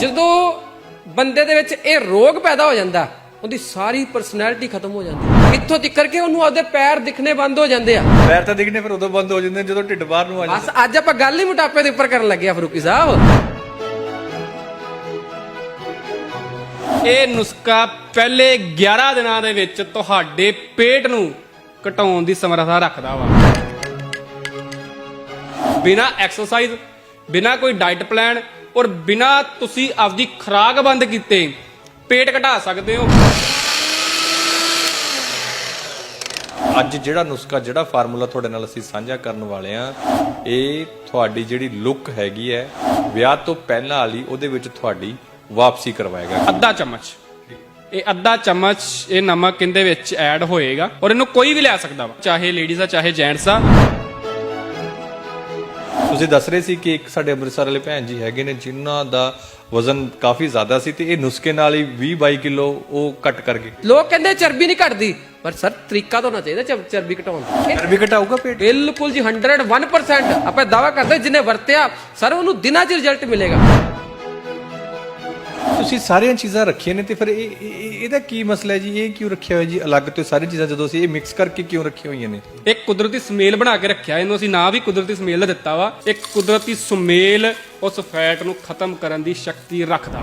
ਜਦੋਂ ਬੰਦੇ ਦੇ ਵਿੱਚ ਇਹ ਰੋਗ ਪੈਦਾ ਹੋ ਜਾਂਦਾ ਉਹਦੀ ਸਾਰੀ ਪਰਸਨੈਲਿਟੀ ਖਤਮ ਹੋ ਜਾਂਦੀ ਹੈ। ਇੱਥੋਂ ਤੱਕ ਕਿ ਉਹਨੂੰ ਆਪਦੇ ਪੈਰ ਦਿਖਣੇ ਬੰਦ ਹੋ ਜਾਂਦੇ ਆ। ਪੈਰ ਤਾਂ ਦਿਖਣੇ ਫਿਰ ਉਦੋਂ ਬੰਦ ਹੋ ਜਾਂਦੇ ਨੇ ਜਦੋਂ ਢਿੱਡ ਬਾਹਰ ਨੂੰ ਆ ਜਾਂਦਾ। ਬਸ ਅੱਜ ਆਪਾਂ ਗੱਲ ਹੀ ਮੋਟਾਪੇ ਦੇ ਉੱਪਰ ਕਰਨ ਲੱਗੇ ਆ ਫਰੂਕੀ ਸਾਹਿਬ। ਇਹ ਨੁਸਖਾ ਪਹਿਲੇ 11 ਦਿਨਾਂ ਦੇ ਵਿੱਚ ਤੁਹਾਡੇ ਪੇਟ ਨੂੰ ਘਟਾਉਣ ਦੀ ਸਮਰੱਥਾ ਰੱਖਦਾ ਵਾ। ਬਿਨਾ ਐਕਸਰਸਾਈਜ਼ ਬਿਨਾ ਕੋਈ ਡਾਈਟ ਪਲਾਨ ਔਰ ਬਿਨਾ ਤੁਸੀਂ ਆਪਦੀ ਖੁਰਾਕ ਬੰਦ ਕੀਤੇ ਪੇਟ ਘਟਾ ਸਕਦੇ ਹੋ। ਅੱਜ ਜਿਹੜਾ ਨੁਸਖਾ ਜਿਹੜਾ ਫਾਰਮੂਲਾ ਤੁਹਾਡੇ ਨਾਲ ਅਸੀਂ ਸਾਂਝਾ ਕਰਨ ਵਾਲੇ ਆ ਇਹ ਤੁਹਾਡੀ ਜਿਹੜੀ ਲੁੱਕ ਹੈਗੀ ਹੈ ਵਿਆਹ ਤੋਂ ਪਹਿਲਾਂ ਵਾਲੀ ਉਹਦੇ ਵਿੱਚ ਤੁਹਾਡੀ ਵਾਪਸੀ ਕਰਵਾਏਗਾ। ਅੱਧਾ ਚਮਚ। ਇਹ ਅੱਧਾ ਚਮਚ ਇਹ ਨਮਕ ਇਹਦੇ ਵਿੱਚ ਐਡ ਹੋਏਗਾ ਔਰ ਇਹਨੂੰ ਕੋਈ ਵੀ ਲੈ ਸਕਦਾ ਵਾ ਚਾਹੇ ਲੇਡੀਜ਼ ਆ ਚਾਹੇ ਜੈਂਟਸ ਆ। ਤੁਸੀਂ ਦੱਸ ਰਹੇ ਸੀ ਕਿ ਇੱਕ ਸਾਡੇ ਅੰਮ੍ਰਿਤਸਰ ਵਾਲੇ ਭੈਣ ਜੀ ਹੈਗੇ ਨੇ ਜਿਨ੍ਹਾਂ ਦਾ ਵਜ਼ਨ ਕਾਫੀ ਜ਼ਿਆਦਾ ਸੀ ਤੇ ਇਹ ਨੁਸਖੇ ਨਾਲ ਹੀ 20 22 ਕਿਲੋ ਉਹ ਕੱਟ ਕਰ ਗਏ। ਲੋਕ ਕਹਿੰਦੇ ਚਰਬੀ ਨਹੀਂ ਘਟਦੀ ਪਰ ਸਰ ਤਰੀਕਾ ਤਾਂ ਹੋਣਾ ਚਾਹੀਦਾ ਚਰ- ਚਰਬੀ ਘਟਾਉਣ ਦਾ। ਇਹ ਚਰਬੀ ਘਟਾਊਗਾ ਪੇਟ? ਬਿਲਕੁਲ ਜੀ 101% ਆਪਾਂ ਦਾਵਾ ਕਰਦੇ ਜਿਹਨੇ ਵਰਤਿਆ ਸਰ ਉਹਨੂੰ ਦਿਨਾਂ 'ਚ ਰਿਜ਼ਲਟ ਮਿਲੇਗਾ। ਤੁਸੀਂ ਸਾਰੀਆਂ ਚੀਜ਼ਾਂ ਰੱਖੀਆਂ ਨੇ ਤੇ ਫਿਰ ਇਹ ਇਹ- ਇਹ- ਇਹਦਾ ਕੀ ਮਸਲਾ ਹੈ ਜੀ? ਇਹ ਕਿਉਂ ਰੱਖਿਆ ਹੋਇਆ ਜੀ ਅਲੱਗ ਤੋਂ ਸਾਰੀ ਚੀਜ਼ਾਂ ਜਦੋਂ ਅਸੀਂ ਇਹ ਮਿਕਸ ਕਰਕੇ ਕਿਉਂ ਰੱਖੀਆਂ ਹੋਈਆਂ ਨੇ? ਇੱਕ ਕੁਦਰਤੀ ਸਮੇਲ ਬਣਾ ਕੇ ਰੱਖਿਆ ਇਹਨੂੰ ਅਸੀਂ ਨਾਂ ਵੀ ਕੁਦਰਤੀ ਸਮੇਲ ਦਾ ਦਿੱਤਾ ਵਾ। ਇੱਕ ਕੁਦਰਤੀ ਸਮੇਲ ਉਸ ਫੈਟ ਨੂੰ ਖਤਮ ਕਰਨ ਦੀ ਸ਼ਕਤੀ ਰੱਖਦਾ।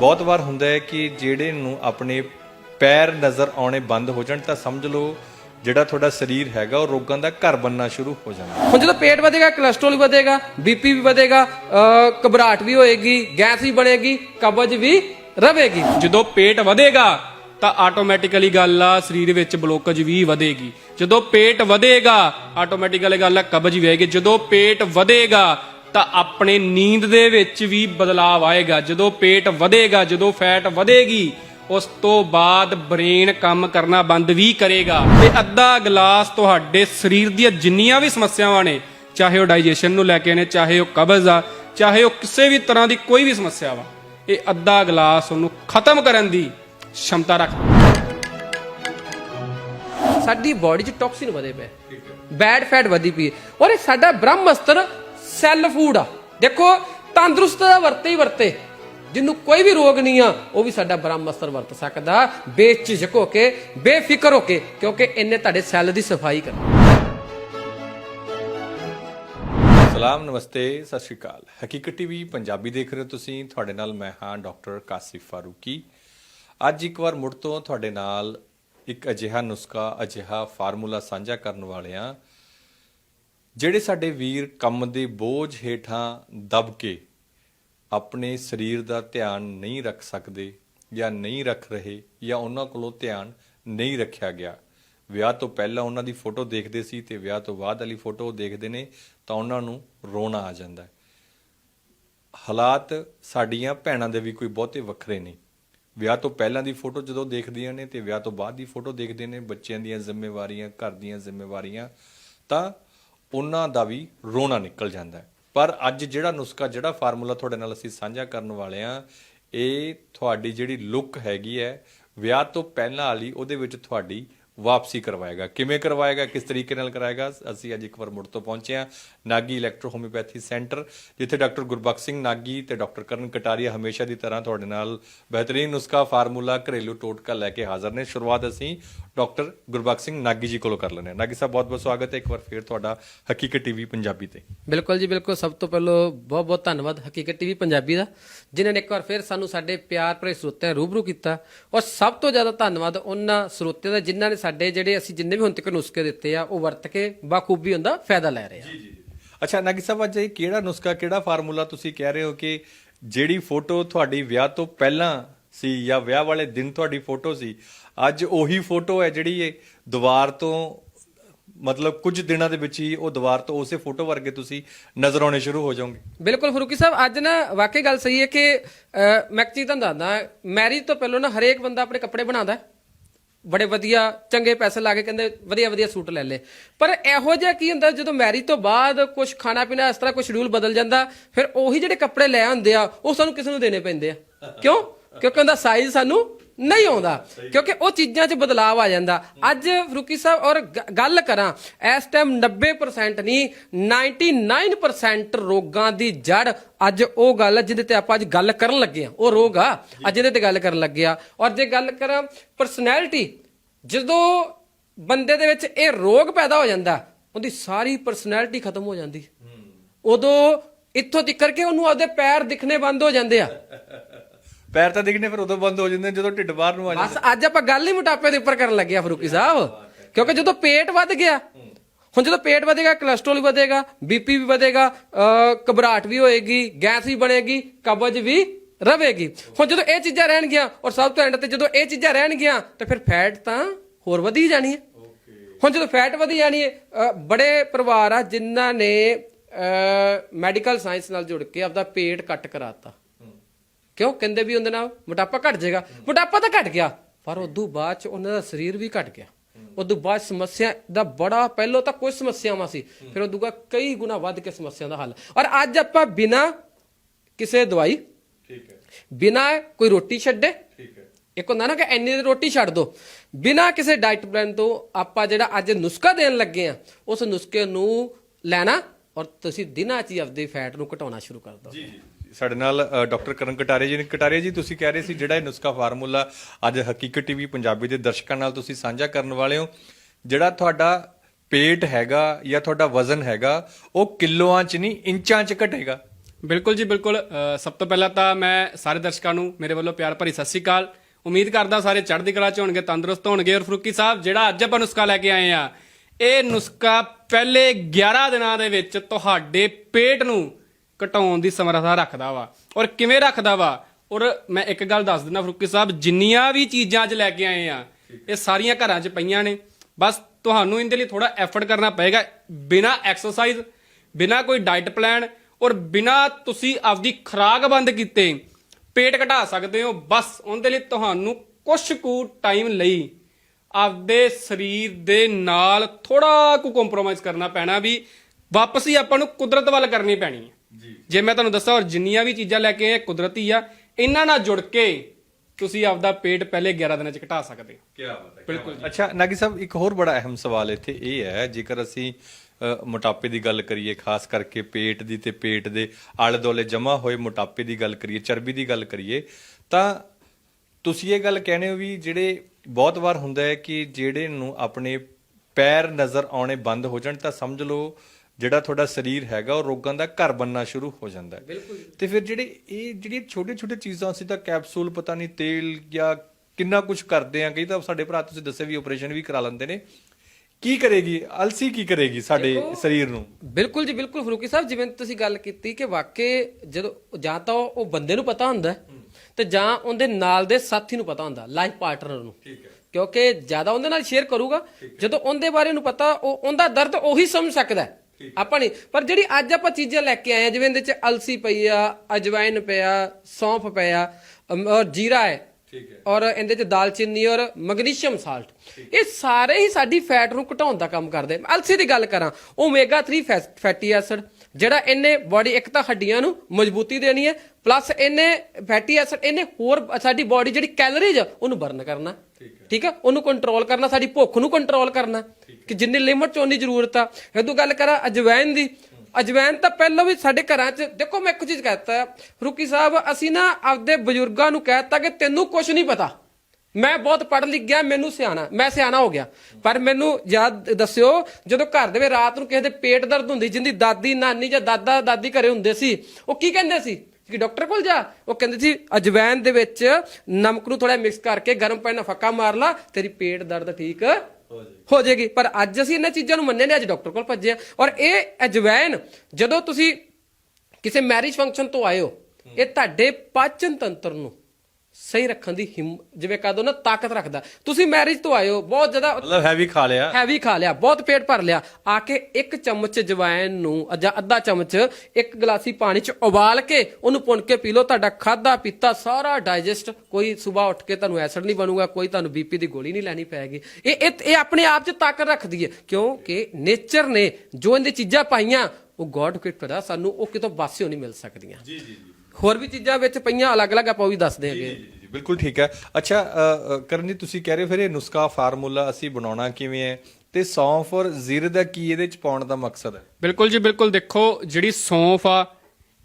ਬਹੁਤ ਵਾਰ ਹੁੰਦਾ ਹੈ ਕਿ ਜਿਹੜੇ ਨੂੰ ਆਪਣੇ ਪੈਰ ਨਜ਼ਰ ਆਉਣੇ ਬੰਦ ਹੋ ਜਾਣ ਤਾਂ ਸਮਝ ਲਓ ਜਿਹੜਾ ਤੁਹਾਡਾ ਸਰੀਰ ਹੈਗਾ ਉਹ ਰੋਗਾਂ ਦਾ ਘਰ ਬੰਨਣਾ ਸ਼ੁਰੂ ਹੋ ਜਾਂਦਾ ਹੁਣ ਜਦੋਂ ਪੇਟ ਵਧੇਗਾ ਕੋਲੇਸਟ੍ਰੋਲ ਵੀ ਵਧੇਗਾ ਬੀਪੀ ਵੀ ਵਧੇਗਾ ਘਬਰਾਹਟ ਵੀ ਹੋਏਗੀ ਗੈਸ ਵੀ ਬਣੇਗੀ ਕਬਜ਼ ਵੀ ਰਵੇਗੀ। ਜਦੋਂ ਪੇਟ ਵਧੇਗਾ ਤਾਂ ਆਟੋਮੈਟਿਕਲੀ ਗੱਲ ਆ ਸਰੀਰ ਵਿੱਚ ਬਲੋਕਜ ਵੀ ਵਧੇਗੀ। ਜਦੋਂ ਪੇਟ ਵਧੇਗਾ ਆਟੋਮੈਟਿਕਲੀ ਗੱਲ ਆ ਕਬਜ਼ ਵੀ ਆਏਗੀ ਜਦੋਂ ਪੇਟ ਵਧੇਗਾ ਤਾਂ ਆਪਣੇ ਨੀਂਦ ਦੇ ਵਿੱਚ ਵੀ ਬਦਲਾਅ ਆਏਗਾ। ਜਦੋਂ ਪੇਟ ਵਧੇਗਾ ਜਦੋਂ ਫੈਟ ਵਧੇਗੀ ਉਸ ਤੋਂ ਬਾਅਦ ਬ੍ਰੇਨ ਕੰਮ ਕਰਨਾ ਬੰਦ ਵੀ ਕਰੇਗਾ। ਤੇ ਅੱਧਾ ਗਲਾਸ ਤੁਹਾਡੇ ਸਰੀਰ ਦੀਆਂ ਜਿੰਨੀਆਂ ਵੀ ਸਮੱਸਿਆਵਾਂ ਨੇ ਚਾਹੇ ਉਹ ਡਾਈਜੈਸ਼ਨ ਨੂੰ ਲੈ ਕੇ ਨੇ ਚਾਹੇ ਉਹ ਕਬਜ਼ ਆ ਚਾਹੇ ਉਹ ਕਿਸੇ ਵੀ ਤਰ੍ਹਾਂ ਦੀ ਕੋਈ ਵੀ ਸਮੱਸਿਆ ਵਾ ਇਹ ਅੱਧਾ ਗਲਾਸ ਉਹਨੂੰ ਖਤਮ ਕਰਨ ਦੀ ਸ਼ਮਤਾ ਰੱਖਦਾ ਸਾਡੀ ਬਾਡੀ 'ਚ ਟੌਕਸਿਨ ਵਧੇ ਪਏ। ਬੈਡ ਫੈਟ ਵਧੀ ਪਈ। ਔਰ ਇਹ ਸਾਡਾ ਬ੍ਰਹਮਸਤਰ ਸੈੱਲ ਫੂਡ ਆ। ਦੇਖੋ ਤੰਦਰੁਸਤ ਦਾ ਵਰਤੇ ਹੀ ਵਰਤੇ। ਜਿਹਨੂੰ ਕੋਈ ਵੀ ਰੋਗ ਨਹੀਂ ਆ, ਉਹ ਵੀ ਸਾਡਾ ਬ੍ਰਹਮਸਤਰ ਵਰਤ ਸਕਦਾ। ਬੇਝਿਜਕ ਹੋ ਕੇ, ਬੇਫਿਕਰ ਹੋ ਕੇ, ਕਿਉਂਕਿ ਇਹਨੇ ਤੁਹਾਡੇ ਸੈੱਲ ਦੀ ਸਫ਼ਾਈ ਕਰਨੀ। ਸਲਾਮ, ਨਮਸਤੇ, ਸਤਿ ਸ਼੍ਰੀ ਅਕਾਲ। ਹਕੀਕਤ ਟੀਵੀ ਪੰਜਾਬੀ ਦੇਖ ਰਹੇ ਹੋ ਤੁਸੀਂ। ਤੁਹਾਡੇ ਨਾਲ ਮੈਂ ਹਾਂ ਡਾਕਟਰ ਕਾਸਿਫ ਫਾਰੂਕੀ। ਅੱਜ ਇੱਕ ਵਾਰ ਮੁੜ ਤੋਂ ਤੁਹਾਡੇ ਨਾਲ ਇੱਕ ਅਜਿਹਾ ਨੁਸਖਾ, ਅਜਿਹਾ ਫਾਰਮੂਲਾ ਸਾਂਝਾ ਕਰਨ ਵਾਲੇ ਹਾਂ, ਜਿਹੜੇ ਸਾਡੇ ਵੀਰ ਕੰਮ ਦੇ ਬੋਝ ਹੇਠਾਂ ਦਬ ਕੇ ਆਪਣੇ ਸਰੀਰ ਦਾ ਧਿਆਨ ਨਹੀਂ ਰੱਖ ਸਕਦੇ ਜਾਂ ਨਹੀਂ ਰੱਖ ਰਹੇ ਜਾਂ ਉਹਨਾਂ ਕੋਲੋਂ ਧਿਆਨ ਨਹੀਂ ਰੱਖਿਆ ਗਿਆ। ਵਿਆਹ ਤੋਂ ਪਹਿਲਾਂ ਉਹਨਾਂ ਦੀ ਫੋਟੋ ਦੇਖਦੇ ਸੀ ਤੇ ਵਿਆਹ ਤੋਂ ਬਾਅਦ ਵਾਲੀ ਫੋਟੋ ਦੇਖਦੇ ਨੇ ਤਾਂ ਉਹਨਾਂ ਨੂੰ ਰੋਣਾ ਆ ਜਾਂਦਾ ਹੈ। ਹਾਲਾਤ ਸਾਡੀਆਂ ਭੈਣਾਂ ਦੇ ਵੀ ਕੋਈ ਬਹੁਤੇ ਵੱਖਰੇ ਨਹੀਂ ਵਿਆਹ ਤੋਂ ਪਹਿਲਾਂ ਦੀ ਫੋਟੋ ਜਦੋਂ ਦੇਖਦੀਆਂ ਨੇ ਤੇ ਵਿਆਹ ਤੋਂ ਬਾਅਦ ਦੀ ਫੋਟੋ ਦੇਖਦੇ ਨੇ, ਬੱਚਿਆਂ ਦੀਆਂ ਜ਼ਿੰਮੇਵਾਰੀਆਂ, ਘਰ ਦੀਆਂ ਜ਼ਿੰਮੇਵਾਰੀਆਂ, ਤਾਂ ਉਹਨਾਂ ਦਾ ਵੀ ਰੋਣਾ ਨਿਕਲ ਜਾਂਦਾ ਹੈ। ਪਰ ਅੱਜ ਜਿਹੜਾ ਨੁਸਖਾ, ਜਿਹੜਾ ਫਾਰਮੂਲਾ ਤੁਹਾਡੇ ਨਾਲ ਅਸੀਂ ਸਾਂਝਾ ਕਰਨ ਵਾਲੇ ਆ ਇਹ ਤੁਹਾਡੀ ਜਿਹੜੀ ਲੁੱਕ ਹੈਗੀ ਹੈ, ਵਿਆਹ ਤੋਂ ਪਹਿਲਾਂ ਵਾਲੀ, ਉਹਦੇ ਵਿੱਚ ਤੁਹਾਡੀ ਵਾਪਸੀ ਕਰਵਾਏਗਾ। ਕਿਵੇਂ ਕਰਵਾਏਗਾ, ਕਿਸ ਤਰੀਕੇ ਨਾਲ ਕਰਾਏਗਾ ਅਸੀਂ ਅੱਜ ਇੱਕ ਵਾਰ ਮੁੜ ਤੋਂ ਪਹੁੰਚੇ ਹਾਂ। ਨਾਗੀ ਇਲੈਕਟ੍ਰੋ ਹੋਮਿਓਪੈਥੀ ਸੈਂਟਰ ਜਿੱਥੇ ਡਾਕਟਰ ਗੁਰਬਖਸ਼ ਸਿੰਘ ਨਾਗੀ ਤੇ ਡਾਕਟਰ ਕਰਨ ਕਟਾਰੀਆ ਹਮੇਸ਼ਾ ਦੀ ਤਰ੍ਹਾਂ ਤੁਹਾਡੇ ਨਾਲ ਬਿਹਤਰੀਨ ਨੁਸਖਾ ਫਾਰਮੂਲਾ ਘਰੇਲੂ ਟੋਟਕਾ ਲੈ ਕੇ ਹਾਜ਼ਰ ਨੇ। ਸ਼ੁਰੂਆਤ ਅਸੀਂ ਡਾਕਟਰ ਗੁਰਬਖਸ਼ ਸਿੰਘ ਨਾਗੀ ਜੀ ਕੋਲੋਂ ਕਰ ਲੈਂਦੇ ਹਾਂ। ਨਾਗੀ ਸਾਹਿਬ, ਬਹੁਤ ਬਹੁਤ ਸਵਾਗਤ ਹੈ ਇੱਕ ਵਾਰ ਫੇਰ ਤੁਹਾਡਾ ਹਕੀਕਤ ਟੀਵੀ ਪੰਜਾਬੀ ਤੇ। ਬਿਲਕੁਲ ਜੀ, ਬਿਲਕੁਲ। ਸਭ ਤੋਂ ਪਹਿਲਾਂ ਬਹੁਤ ਬਹੁਤ ਧੰਨਵਾਦ ਹਕੀਕਤ ਟੀਵੀ ਪੰਜਾਬੀ ਦਾ, ਜਿਨ੍ਹਾਂ ਨੇ ਇੱਕ ਵਾਰ ਫਿਰ ਸਾਨੂੰ ਸਾਡੇ ਪਿਆਰ ਭਰੇ ਸਰੋਤਿਆਂ ਰੂਬਰੂ ਕੀਤਾ। ਔਰ ਸਭ ਤੋਂ ਜ਼ਿਆਦਾ ਧੰਨਵਾਦ ਉਹਨਾਂ ਸਰੋਤਿਆਂ ਦਾ, ਜਿਨ੍ਹਾਂ ਨੇ ਸਾਡੇ ਜਿਹੜੇ ਅਸੀਂ ਜਿੰਨੇ ਵੀ ਹੁਣ ਤੱਕ ਨੁਸਖੇ ਦਿੱਤੇ ਆ ਉਹ ਵਰਤ ਕੇ ਬਾਖੂਬੀ ਹੁੰਦਾ ਫਾਇਦਾ ਲੈ ਰਹੇ ਆ। ਅੱਛਾ ਨਾਗੀ ਸਾਹਿਬ ਅੱਜ ਇਹ ਕਿਹੜਾ ਨੁਸਖਾ ਕਿਹੜਾ ਫਾਰਮੂਲਾ ਤੁਸੀਂ ਕਹਿ ਰਹੇ ਹੋ ਕਿ ਜਿਹੜੀ ਫੋਟੋ ਤੁਹਾਡੀ ਵਿਆਹ ਤੋਂ ਪਹਿਲਾਂ ਸੀ ਜਾਂ ਵਿਆਹ ਵਾਲੇ ਦਿਨ ਤੁਹਾਡੀ ਫੋਟੋ ਸੀ ਅੱਜ ਉਹੀ ਫੋਟੋ ਹੈ ਜਿਹੜੀ ਇਹ ਦੀਵਾਰ ਤੋਂ ਮਤਲਬ ਕੁਝ ਦਿਨਾਂ ਦੇ ਵਿੱਚ ਹੀ ਉਹ ਦੀਵਾਰ ਤੋਂ ਉਸੇ ਫੋਟੋ ਵਰਗੇ ਤੁਸੀਂ ਨਜ਼ਰ ਆਉਣੇ ਸ਼ੁਰੂ ਹੋ ਜਾਓਗੇ? ਬਿਲਕੁਲ ਫਰੂਕੀ ਸਾਹਿਬ ਅੱਜ ਨਾ ਵਾਕਈ ਗੱਲ ਸਹੀ ਹੈ ਕਿ ਮੈਂ ਇੱਕ ਚੀਜ਼ ਤੁਹਾਨੂੰ ਦੱਸਦਾ ਮੈਰਿਜ ਤੋਂ ਪਹਿਲਾਂ ਨਾ ਹਰੇਕ ਬੰਦਾ ਆਪਣੇ ਕੱਪੜੇ ਬਣਾਉਂਦਾ ਹੈ। ਬੜੇ ਵਧੀਆ, ਚੰਗੇ ਪੈਸੇ ਲਾ ਕੇ ਕਹਿੰਦੇ ਵਧੀਆ ਵਧੀਆ ਸੂਟ ਲੈ ਲੈ ਪਰ ਇਹੋ ਜਿਹਾ ਕੀ ਹੁੰਦਾ, ਜਦੋਂ ਮੈਰਿਜ ਤੋਂ ਬਾਅਦ ਕੁਝ ਖਾਣਾ ਪੀਣਾ ਇਸ ਤਰ੍ਹਾਂ ਕੋਈ ਸ਼ਡਿਊਲ ਬਦਲ ਜਾਂਦਾ, ਫਿਰ ਉਹੀ ਜਿਹੜੇ ਕੱਪੜੇ ਲੈ ਆਉਂਦੇ ਆ, ਉਹ ਸਾਨੂੰ ਕਿਸੇ ਨੂੰ ਦੇਣੇ ਪੈਂਦੇ ਆ। ਕਿਉਂ? ਕਿਉਂਕਿ ਉਹਦਾ ਸਾਈਜ਼ ਸਾਨੂੰ ਨਹੀਂ ਆਉਂਦਾ। ਕਿਉਂਕਿ ਉਹ ਚੀਜ਼ਾਂ 'ਚ ਬਦਲਾਅ ਆ ਜਾਂਦਾ। ਅੱਜ ਫਰੂਕੀ ਸਾਹਿਬ ਔਰ ਗੱਲ ਕਰਾਂ ਇਸ ਟਾਈਮ 90% ਨਹੀਂ 99% ਰੋਗਾਂ ਦੀ ਜੜ ਅੱਜ ਉਹ ਗੱਲ ਜਿਹਦੇ ਤੇ ਆਪਾਂ ਅੱਜ ਗੱਲ ਕਰਨ ਲੱਗੇ ਆ। ਉਹ ਰੋਗ ਆ ਅੱਜ ਜਿਹਦੇ ਤੇ ਗੱਲ ਕਰਨ ਲੱਗੇ ਆ। ਔਰ ਜੇ ਗੱਲ ਕਰਾਂ ਪਰਸਨੈਲਿਟੀ ਜਦੋਂ ਬੰਦੇ ਦੇ ਵਿੱਚ ਇਹ ਰੋਗ ਪੈਦਾ ਹੋ ਜਾਂਦਾ ਉਹਦੀ ਸਾਰੀ ਪਰਸਨੈਲਿਟੀ ਖਤਮ ਹੋ ਜਾਂਦੀ। ਉਦੋਂ ਇੱਥੋਂ ਤੱਕਰ ਕੇ ਉਹਨੂੰ ਆਪਦੇ ਪੈਰ ਦਿਖਣੇ ਬੰਦ ਹੋ ਜਾਂਦੇ ਆ। ਪੈਰ ਤਾਂ ਦਿਖਣੇ ਫਿਰ ਉਦੋਂ ਬੰਦ ਹੋ ਜਾਂਦੇ ਨੇ ਜਦੋਂ ਢਿੱਡ ਬਾਹਰ ਨੂੰ ਆ ਜਾਂਦਾ। ਬਸ ਅੱਜ ਆਪਾਂ ਗੱਲ ਹੀ ਮੋਟਾਪੇ ਦੇ ਉੱਪਰ ਕਰਨ ਲੱਗੇ ਆ ਫਰੂਕੀ ਸਾਹਿਬ ਕਿਉਂਕਿ ਜਦੋਂ ਪੇਟ ਵੱਧ ਗਿਆ ਹੁਣ ਜਦੋਂ ਪੇਟ ਵਧੇਗਾ ਕੋਲੇਸਟ੍ਰੋਲ ਵੀ ਵਧੇਗਾ ਬੀਪੀ ਵੀ ਵਧੇਗਾ ਘਬਰਾਹਟ ਵੀ ਹੋਏਗੀ ਗੈਸ ਵੀ ਬਣੇਗੀ ਕਬਜ਼ ਵੀ ਰਵੇਗੀ। ਹੁਣ ਜਦੋਂ ਇਹ ਚੀਜ਼ਾਂ ਰਹਿਣਗੀਆਂ ਔਰ ਸਭ ਤੋਂ ਐਂਡ ਤੇ ਜਦੋਂ ਇਹ ਚੀਜ਼ਾਂ ਰਹਿਣਗੀਆਂ ਤਾਂ ਫਿਰ ਫੈਟ ਤਾਂ ਹੋਰ ਵਧੀ ਜਾਣੀ ਹੈ। ਹੁਣ ਜਦੋਂ ਫੈਟ ਵਧੀ ਜਾਣੀ ਹੈ ਬੜੇ ਪਰਿਵਾਰ ਆ ਜਿਨ੍ਹਾਂ ਨੇ ਮੈਡੀਕਲ ਸਾਇੰਸ ਨਾਲ ਜੁੜ ਕੇ ਆਪਦਾ ਪੇਟ ਕੱਟ ਕਰਾਤਾ। ਕਿਉਂ? ਕਹਿੰਦੇ ਵੀ ਉਹਦੇ ਨਾਲ ਮੋਟਾਪਾ ਘਟ ਜਾਏਗਾ। ਮੋਟਾਪਾ ਤਾਂ ਘਟ ਗਿਆ ਪਰ ਉਦੋਂ ਬਾਅਦ ਚ ਉਹਨਾਂ ਦਾ ਸਰੀਰ ਵੀ ਘਟ ਗਿਆ। ਉਦੋਂ ਬਾਅਦ ਸਮੱਸਿਆ ਦਾ ਬੜਾ ਪਹਿਲਾਂ ਤਾਂ ਕੋਈ ਸਮੱਸਿਆਵਾਂ ਸੀ ਫਿਰ ਉਦੋਂ ਬਾਅਦ ਕਈ ਗੁਣਾ ਵੱਧ ਕੇ ਸਮੱਸਿਆ ਦਾ ਹੱਲ। ਔਰ ਅੱਜ ਆਪਾਂ ਬਿਨਾ ਕਿਸੇ ਦਵਾਈ ਠੀਕ ਹੈ। ਬਿਨਾ ਕੋਈ ਰੋਟੀ ਛੱਡੇ ਠੀਕ ਹੈ। ਇੱਕ ਹੁੰਦਾ ਨਾ ਕਿ ਐਨੀ ਦੀ ਰੋਟੀ ਛੱਡ ਦੋ ਬਿਨਾ ਕਿਸੇ ਡਾਈਟ ਪਲਾਨ ਤੋਂ ਆਪਾਂ ਜਿਹੜਾ ਅੱਜ ਨੁਸਖਾ ਦੇਣ ਲੱਗੇ ਆ ਉਸ ਨੁਸਖੇ ਨੂੰ ਲੈਣਾ ਔਰ ਤੁਸੀਂ ਦਿਨਾਂ 'ਚ ਹੀ ਆਪਦੇ ਫੈਟ ਨੂੰ ਘਟਾਉਣਾ ਸ਼ੁਰੂ ਕਰ ਜੀ ਜੀ। ਸਾਡੇ ਨਾਲ ਡਾਕਟਰ ਕਰਨ ਕਟਾਰੇ ਜੀ ਨੇ। ਕਟਾਰੇ ਜੀ, ਤੁਸੀਂ ਕਹਿ ਰਹੇ ਸੀ ਜਿਹੜਾ ਇਹ ਨੁਸਖਾ ਫਾਰਮੂਲਾ ਅੱਜ ਹਕੀਕਤ ਟੀਵੀ ਪੰਜਾਬੀ ਦੇ ਦਰਸ਼ਕਾਂ ਨਾਲ ਤੁਸੀਂ ਸਾਂਝਾ ਕਰਨ ਵਾਲੇ ਹੋ, ਜਿਹੜਾ ਤੁਹਾਡਾ ਪੇਟ ਹੈਗਾ ਜਾਂ ਤੁਹਾਡਾ ਵਜ਼ਨ ਹੈਗਾ, ਉਹ ਕਿਲੋਆਂ 'ਚ ਨਹੀਂ, ਇੰਚਾਂ 'ਚ ਘਟੇਗਾ। ਬਿਲਕੁਲ ਜੀ, ਬਿਲਕੁਲ। ਸਭ ਤੋਂ ਪਹਿਲਾਂ ਤਾਂ ਮੈਂ ਸਾਰੇ ਦਰਸ਼ਕਾਂ ਨੂੰ, ਮੇਰੇ ਵੱਲੋਂ ਪਿਆਰ ਭਰੀ ਸਤਿ ਸ੍ਰੀ ਅਕਾਲ। ਉਮੀਦ ਕਰਦਾ ਸਾਰੇ ਚੜ੍ਹਦੀ ਕਲਾ ਚ ਹੋਣਗੇ, ਤੰਦਰੁਸਤ ਹੋਣਗੇ ਔਰ ਫਰੂਕੀ ਸਾਹਿਬ, ਜਿਹੜਾ ਅੱਜ ਆਪਾਂ ਨੁਸਖਾ ਲੈ ਕੇ ਆਏ ਆ, ਇਹ ਨੁਸਖਾ ਪਹਿਲੇ 11 ਦਿਨਾਂ ਦੇ ਵਿੱਚ ਤੁਹਾਡੇ ਪੇਟ ਨੂੰ ਘਟਾਉਣ ਦੀ ਸਮਰੱਥਾ ਰੱਖਦਾ ਵਾ। ਔਰ ਕਿਵੇਂ ਰੱਖਦਾ ਵਾ? ਔਰ ਮੈਂ ਇੱਕ ਗੱਲ ਦੱਸ ਦਿੰਦਾ, ਫਰੂਕੀ ਸਾਹਿਬ, ਜਿੰਨੀਆਂ ਵੀ ਚੀਜ਼ਾਂ ਅੱਜ ਲੈ ਕੇ ਆਏ ਆ, ਇਹ ਸਾਰੀਆਂ ਘਰਾਂ 'ਚ ਪਈਆਂ ਨੇ। ਬਸ ਤੁਹਾਨੂੰ ਇਹਦੇ ਲਈ ਥੋੜਾ ਐਫਰਟ ਕਰਨਾ ਪਏਗਾ। ਬਿਨਾ ਐਕਸਰਸਾਈਜ਼ ਬਿਨਾ ਕੋਈ ਡਾਈਟ ਪਲਾਨ ਔਰ ਬਿਨਾ ਤੁਸੀਂ ਆਪਦੀ ਖੁਰਾਕ ਬੰਦ ਕੀਤੇ, ਪੇਟ ਘਟਾ ਸਕਦੇ ਹੋ। ਬਸ ਉਹਦੇ ਲਈ ਤੁਹਾਨੂੰ ਕੁਝ ਕੁ ਟਾਈਮ ਲਈ ਆਪਦੇ ਸਰੀਰ ਦੇ ਨਾਲ ਥੋੜਾ ਕੁ ਕੰਪਰੋਮਾਈਜ਼ ਕਰਨਾ ਪੈਣਾ ਵੀ ਵਾਪਸੀ ਆਪਾਂ ਨੂੰ ਕੁਦਰਤ ਵੱਲ ਕਰਨੀ ਪੈਣੀ ਹੈ। ਜੇ। ਮੈਂ ਤੁਹਾਨੂੰ ਦੱਸਾਂ ਔਰ ਜਿੰਨੀਆਂ ਵੀ ਚੀਜ਼ਾਂ ਲੈ ਕੇ ਆਏ ਕੁਦਰਤੀ ਆ ਇਹਨਾਂ ਨਾਲ ਜੁੜ ਕੇ ਤੁਸੀਂ ਆਪਦਾ ਪੇਟ ਪਹਿਲੇ 11 ਦਿਨਾਂ ਚ ਘਟਾ ਸਕਦੇ ਹੋ। ਕੀ ਬਾਤ ਹੈ ਬਿਲਕੁਲ ਅੱਛਾ ਨਾਗੀ ਸਾਹਿਬ ਇੱਕ ਹੋਰ ਬੜਾ ਅਹਿਮ ਸਵਾਲ ਇੱਥੇ ਇਹ ਹੈ ਜੇਕਰ ਅਸੀਂ ਮੋਟਾਪੇ ਦੀ ਗੱਲ ਕਰੀਏ ਖਾਸ ਕਰਕੇ ਪੇਟ ਦੀ ਤੇ ਪੇਟ ਦੇ ਆਲੇ ਦੁਆਲੇ ਜਮਾ ਹੋਏ ਮੋਟਾਪੇ ਦੀ ਗੱਲ ਕਰੀਏ ਚਰਬੀ ਦੀ ਗੱਲ ਕਰੀਏ ਤਾਂ ਤੁਸੀਂ ਇਹ ਗੱਲ ਕਹਿੰਦੇ ਹੋ ਵੀ ਜਿਹੜੇ ਬਹੁਤ ਵਾਰ ਹੁੰਦਾ ਹੈ ਕਿ ਜਿਹੜੇ ਨੂੰ ਆਪਣੇ ਪੈਰ ਨਜ਼ਰ ਆਉਣੇ ਬੰਦ ਹੋ ਜਾਣ ਤਾਂ ਸਮਝ ਲਓ ਜਿਹੜਾ ਤੁਹਾਡਾ ਸਰੀਰ ਹੈਗਾ ਉਹ ਰੋਗਾਂ ਦਾ ਘਰ ਬੰਨਣਾ ਸ਼ੁਰੂ ਹੋ ਜਾਂਦਾ ਹੈ। ਤੇ ਫਿਰ ਜਿਹੜੇ ਇਹ ਜਿਹੜੀਆਂ ਛੋਟੇ ਛੋਟੇ ਚੀਜ਼ਾਂ ਅਸੀਂ ਤਾਂ ਕੈਪਸੂਲ ਪਤਾ ਨਹੀਂ ਤੇਲ ਜਾਂ ਕਿੰਨਾ ਕੁਝ ਕਰਦੇ ਆ ਕਈ ਤਾਂ ਸਾਡੇ ਭਰਾ ਤੁਸੀਂ ਦੱਸਿਆ ਵੀ ਆਪਰੇਸ਼ਨ ਵੀ ਕਰਾ ਲੈਂਦੇ ਨੇ। ਕੀ ਕਰੇਗੀ? ਅਲਸੀ ਕੀ ਕਰੇਗੀ ਸਾਡੇ ਸਰੀਰ ਨੂੰ? ਬਿਲਕੁਲ ਜੀ ਬਿਲਕੁਲ। ਫਰੂਕੀ ਸਾਹਿਬ ਜਿਵੇਂ ਤੁਸੀਂ ਗੱਲ ਕੀਤੀ ਕਿ ਵਾਕਈ ਜਦੋਂ ਜਾਂ ਤਾਂ ਉਹ ਬੰਦੇ ਨੂੰ ਪਤਾ ਹੁੰਦਾ ਹੈ, ਤੇ ਜਾਂ ਉਹਦੇ ਨਾਲ ਦੇ ਸਾਥੀ ਨੂੰ ਪਤਾ ਹੁੰਦਾ ਲਾਈਫ ਪਾਰਟਨਰ ਨੂੰ। ਕਿਉਂਕਿ ਜ਼ਿਆਦਾ ਉਹਦੇ ਨਾਲ ਸ਼ੇਅਰ ਕਰੂਗਾ। ਜਦੋਂ ਉਹਦੇ ਬਾਰੇ ਨੂੰ ਪਤਾ ਉਹ ਉਹਦਾ ਦਰਦ ਉਹੀ ਸਮਝ ਸਕਦਾ ਹੈ। ਆਪਾਂ ਨਹੀਂ ਪਰ ਜਿਹੜੀ ਅੱਜ ਆਪਾਂ ਚੀਜ਼ਾਂ ਲੈ ਕੇ ਆਏ ਆ ਜਿਵੇਂ ਇਹਦੇ ਚ ਅਲਸੀ ਪਈ ਆ ਅਜਵਾਇਨ ਪਿਆ ਸੌਂਫ ਪਿਆ ਔਰ ਜੀਰਾ ਹੈ ਔਰ ਇਹਦੇ ਚ ਦਾਲਚੀਨੀ ਔਰ ਮੈਗਨੀਸ਼ੀਅਮ ਸਾਲਟ। ਇਹ ਸਾਰੇ ਹੀ ਸਾਡੀ ਫੈਟ ਨੂੰ ਘਟਾਉਣ ਦਾ ਕੰਮ ਕਰਦੇ। ਅਲਸੀ ਦੀ ਗੱਲ ਕਰਾਂ ਓਮੇਗਾ 3 ਫੈਟੀ ਐਸਿਡ ਜਿਹੜਾ ਇਹਨੇ ਬਾਡੀ ਇੱਕ ਤਾਂ ਹੱਡੀਆਂ ਨੂੰ ਮਜ਼ਬੂਤੀ ਦੇਣੀ ਹੈ ਪਲੱਸ ਇਹਨੇ ਫੈਟੀ ਐਸਿਡ ਇਹਨੇ ਹੋਰ ਸਾਡੀ ਬਾਡੀ ਜਿਹੜੀ ਕੈਲਰੀਜ਼ ਉਹਨੂੰ ਬਰਨ ਕਰਨਾ। ਠੀਕ ਹੈ। ਉਹਨੂੰ ਕੰਟਰੋਲ ਕਰਨਾ ਸਾਡੀ ਭੁੱਖ ਨੂੰ ਕੰਟਰੋਲ ਕਰਨਾ ਕਿ ਜਿੰਨੀ ਲਿਮਟ ਚ ਉਨੀ ਜ਼ਰੂਰਤ ਆ। ਜਦੋਂ ਗੱਲ ਕਰਾਂ ਅਜਵਾਇਨ ਦੀ। ਅਜਵਾਇਨ ਤਾਂ ਪਹਿਲਾਂ ਵੀ ਸਾਡੇ ਘਰਾਂ 'ਚ ਦੇਖੋ ਮੈਂ ਇੱਕ ਚੀਜ਼ ਕਹਤਾ ਰੁਕੀ ਸਾਹਿਬ ਅਸੀਂ ਨਾ ਆਪਦੇ ਬਜ਼ੁਰਗਾਂ ਨੂੰ ਕਹਿਤਾ ਕਿ ਤੈਨੂੰ ਕੁਝ ਨਹੀਂ ਪਤਾ। ਮੈਂ ਬਹੁਤ ਪੜ੍ਹ ਲਿਖ ਗਿਆ ਮੈਨੂੰ ਸਿਆਣਾ ਮੈਂ ਸਿਆਣਾ ਹੋ ਗਿਆ। ਪਰ ਮੈਨੂੰ ਯਾਦ ਦੱਸਿਓ ਜਦੋਂ ਘਰ ਦੇ ਵਿੱਚ ਰਾਤ ਨੂੰ ਕਿਸੇ ਦੇ ਪੇਟ ਦਰਦ ਹੁੰਦੀ ਜਿੰਦੀ ਦਾਦੀ ਨਾਨੀ ਜਾਂ ਦਾਦਾ ਦਾਦੀ ਘਰੇ ਹੁੰਦੇ ਸੀ ਉਹ ਕੀ ਕਹਿੰਦੇ ਸੀ? ਕਿ ਡਾਕਟਰ ਕੋਲ ਜਾ। ਉਹ ਕਹਿੰਦੇ ਸੀ ਅਜਵਾਇਨ ਦੇ ਵਿੱਚ ਨਮਕ ਨੂੰ ਥੋੜਾ ਮਿਕਸ ਕਰਕੇ ਗਰਮ ਪਾਣੀ ਨਾਲ ਫੱਕਾ ਮਾਰ ਲਾ ਤੇਰੀ ਪੇਟ ਦਰਦ ਠੀਕ ਹੋ ਜਾਏਗੀ। ਪਰ ਅੱਜ ਅਸੀਂ ਇਹਨਾਂ ਚੀਜ਼ਾਂ ਨੂੰ ਮੰਨੇ ਨੇ ਅੱਜ ਡਾਕਟਰ ਕੋਲ ਭੱਜੇ ਆ। ਔਰ ਇਹ ਅਜਵਾਇਨ ਜਦੋਂ ਤੁਸੀਂ ਕਿਸੇ ਮੈਰਿਜ ਫੰਕਸ਼ਨ ਤੋਂ ਆਏ ਹੋ ਇਹ ਤੁਹਾਡੇ ਪਾਚਨ ਤੰਤਰ ਨੂੰ ਸਹੀ ਰੱਖਣ ਦੀ ਹਿੰਮ ਜਿਵੇਂ ਕਹਦੋ ਨਾ ਤਾਕਤ ਰੱਖਦਾ। ਤੁਸੀਂ ਮੈਰਿਜ ਤੋਂ ਹੋ ਬਹੁਤ ਜ਼ਿਆਦਾ ਮਤਲਬ ਹੈਵੀ ਖਾ ਲਿਆ। ਹੈਵੀ ਖਾ ਲਿਆ ਬਹੁਤ ਪੇਟ ਭਰ ਲਿਆ। ਆ ਕੇ ਇੱਕ ਚਮਚ ਜਵੈਨ ਨੂੰ ਜਾਂ ਅੱਧਾ ਚਮਚ ਇੱਕ ਗਲਾਸੀ ਪਾਣੀ ਚ ਉਬਾਲ ਕੇ ਉਹਨੂੰ ਪੁਣ ਕੇ ਪੀ ਲਓ। ਤੁਹਾਡਾ ਖਾਦਾ ਪੀਤਾ ਸਾਰਾ ਡਾਈਜੈਸਟ ਕੋਈ ਸਵੇਰ ਉੱਠ ਕੇ ਤੁਹਾਨੂੰ ਐਸਿਡ ਨਹੀਂ ਬਣੂਗਾ ਕੋਈ ਤੁਹਾਨੂੰ ਬੀਪੀ ਦੀ ਗੋਲੀ ਨਹੀਂ ਲੈਣੀ ਪੈਗੀ ਇਹ ਇਹ ਆਪਣੇ ਆਪ 'ਚ ਤਾਕਤ ਰੱਖਦੀ ਹੈ ਕਿਉਂਕਿ ਨੇਚਰ ਨੇ ਜੋ ਇਹਦੇ ਚੀਜ਼ਾਂ ਪਾਈਆਂ ਉਹ ਗੋਡ ਗਿਫਟ ਦਾ ਸਾਨੂੰ ਉਹ ਕਿਤੋਂ ਬਾਸਿਓ ਨਹੀਂ ਮਿਲ ਸਕਦੀਆਂ। ਜੀ ਜੀ ਜੀ। ਹੋਰ ਵੀ ਚੀਜ਼ਾਂ ਵਿੱਚ ਪਈਆਂ ਅਲੱਗ-ਅਲੱਗ ਆਪਾਂ ਉਹ ਵੀ ਦੱਸਦੇ ਹੈਗੇ। ਬਿਲਕੁਲ ਠੀਕ ਹੈ। ਅੱਛਾ ਅ, ਅ, ਕਰਨ ਜੀ ਤੁਸੀਂ ਕਹਿ ਰਹੇ ਹੋ ਫਿਰ ਇਹ ਨੁਸਖਾ ਫਾਰਮੂਲਾ ਅਸੀਂ ਬਣਾਉਣਾ ਕਿਵੇਂ ਹੈ? ਤੇ ਸੌਂਫ ਔਰ ਜ਼ੀਰੇ ਦਾ ਕੀ ਇਹਦੇ ਚ ਪਾਉਣ ਦਾ ਮਕਸਦ ਹੈ? ਬਿਲਕੁਲ ਜੀ ਬਿਲਕੁਲ। ਦੇਖੋ ਜਿਹੜੀ ਸੌਂਫ ਆ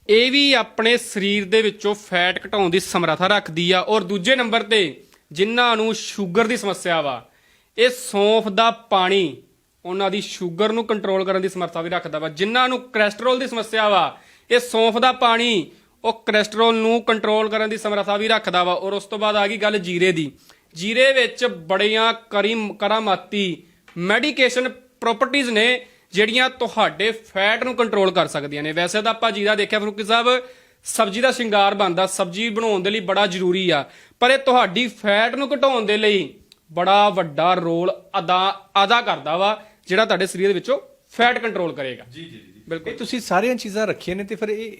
ਇਹ ਵੀ ਆਪਣੇ ਸਰੀਰ ਦੇ ਵਿੱਚੋਂ ਫੈਟ ਘਟਾਉਣ ਦੀ ਸਮਰੱਥਾ ਰੱਖਦੀ ਆ। ਔਰ ਦੂਜੇ ਨੰਬਰ ਤੇ ਜਿਨ੍ਹਾਂ ਨੂੰ ਸ਼ੂਗਰ ਦੀ ਸਮੱਸਿਆ ਵਾ ਇਹ ਸੌਂਫ ਦਾ ਪਾਣੀ ਉਹਨਾਂ ਦੀ ਸ਼ੂਗਰ ਨੂੰ ਕੰਟਰੋਲ ਕਰਨ ਦੀ ਸਮਰੱਥਾ ਵੀ ਰੱਖਦਾ ਵਾ। ਜਿਨ੍ਹਾਂ ਨੂੰ ਕੋਲੇਸਟ੍ਰੋਲ ਦੀ ਸਮੱਸਿਆ ਵਾ ਇਹ ਸੌਂਫ ਦਾ ਪਾਣੀ ਉਹ ਕੋਲੇਸਟ੍ਰੋਲ ਨੂੰ ਕੰਟਰੋਲ ਕਰਨ ਦੀ ਸਮਰੱਥਾ ਵੀ ਰੱਖਦਾ ਵਾ। ਔਰ ਉਸ ਤੋਂ ਬਾਅਦ ਆ ਗਈ ਗੱਲ ਜੀਰੇ ਦੀ। ਜੀਰੇ ਵਿੱਚ ਬੜੀਆਂ ਕਰੀਮ ਕਰਾਮਾਤੀ ਮੈਡੀਕੇਸ਼ਨ ਪ੍ਰੋਪਰਟੀਆਂ ਨੇ, ਜਿਹੜੀਆਂ ਤੁਹਾਡੇ ਫੈਟ ਨੂੰ ਕੰਟਰੋਲ ਕਰ ਸਕਦੀਆਂ ਨੇ। ਵੈਸੇ ਤਾਂ ਆਪਾਂ ਜੀਰਾ ਦੇਖਿਆ, ਫਰੂਕੀ ਸਾਹਿਬ, ਸਬਜ਼ੀ ਦਾ ਸ਼ਿੰਗਾਰ ਬਣਦਾ। ਸਬਜ਼ੀ ਬਣਾਉਣ ਦੇ ਲਈ ਬੜਾ ਜ਼ਰੂਰੀ ਆ। ਪਰ ਇਹ ਤੁਹਾਡੀ ਫੈਟ ਨੂੰ ਘਟਾਉਣ ਦੇ ਲਈ ਬੜਾ ਵੱਡਾ ਰੋਲ ਅਦਾ ਅਦਾ ਕਰਦਾ ਵਾ, ਜਿਹੜਾ ਤੁਹਾਡੇ ਸਰੀਰ ਦੇ ਵਿੱਚੋਂ ਫੈਟ ਕੰਟਰੋਲ ਕਰੇਗਾ। ਜੀ ਜੀ। ਬਿਲਕੁਲ। ਤੁਸੀਂ ਸਾਰੀਆਂ ਚੀਜ਼ਾਂ ਰੱਖੀਆਂ ਨੇ ਤੇ ਫਿਰ ਇਹ-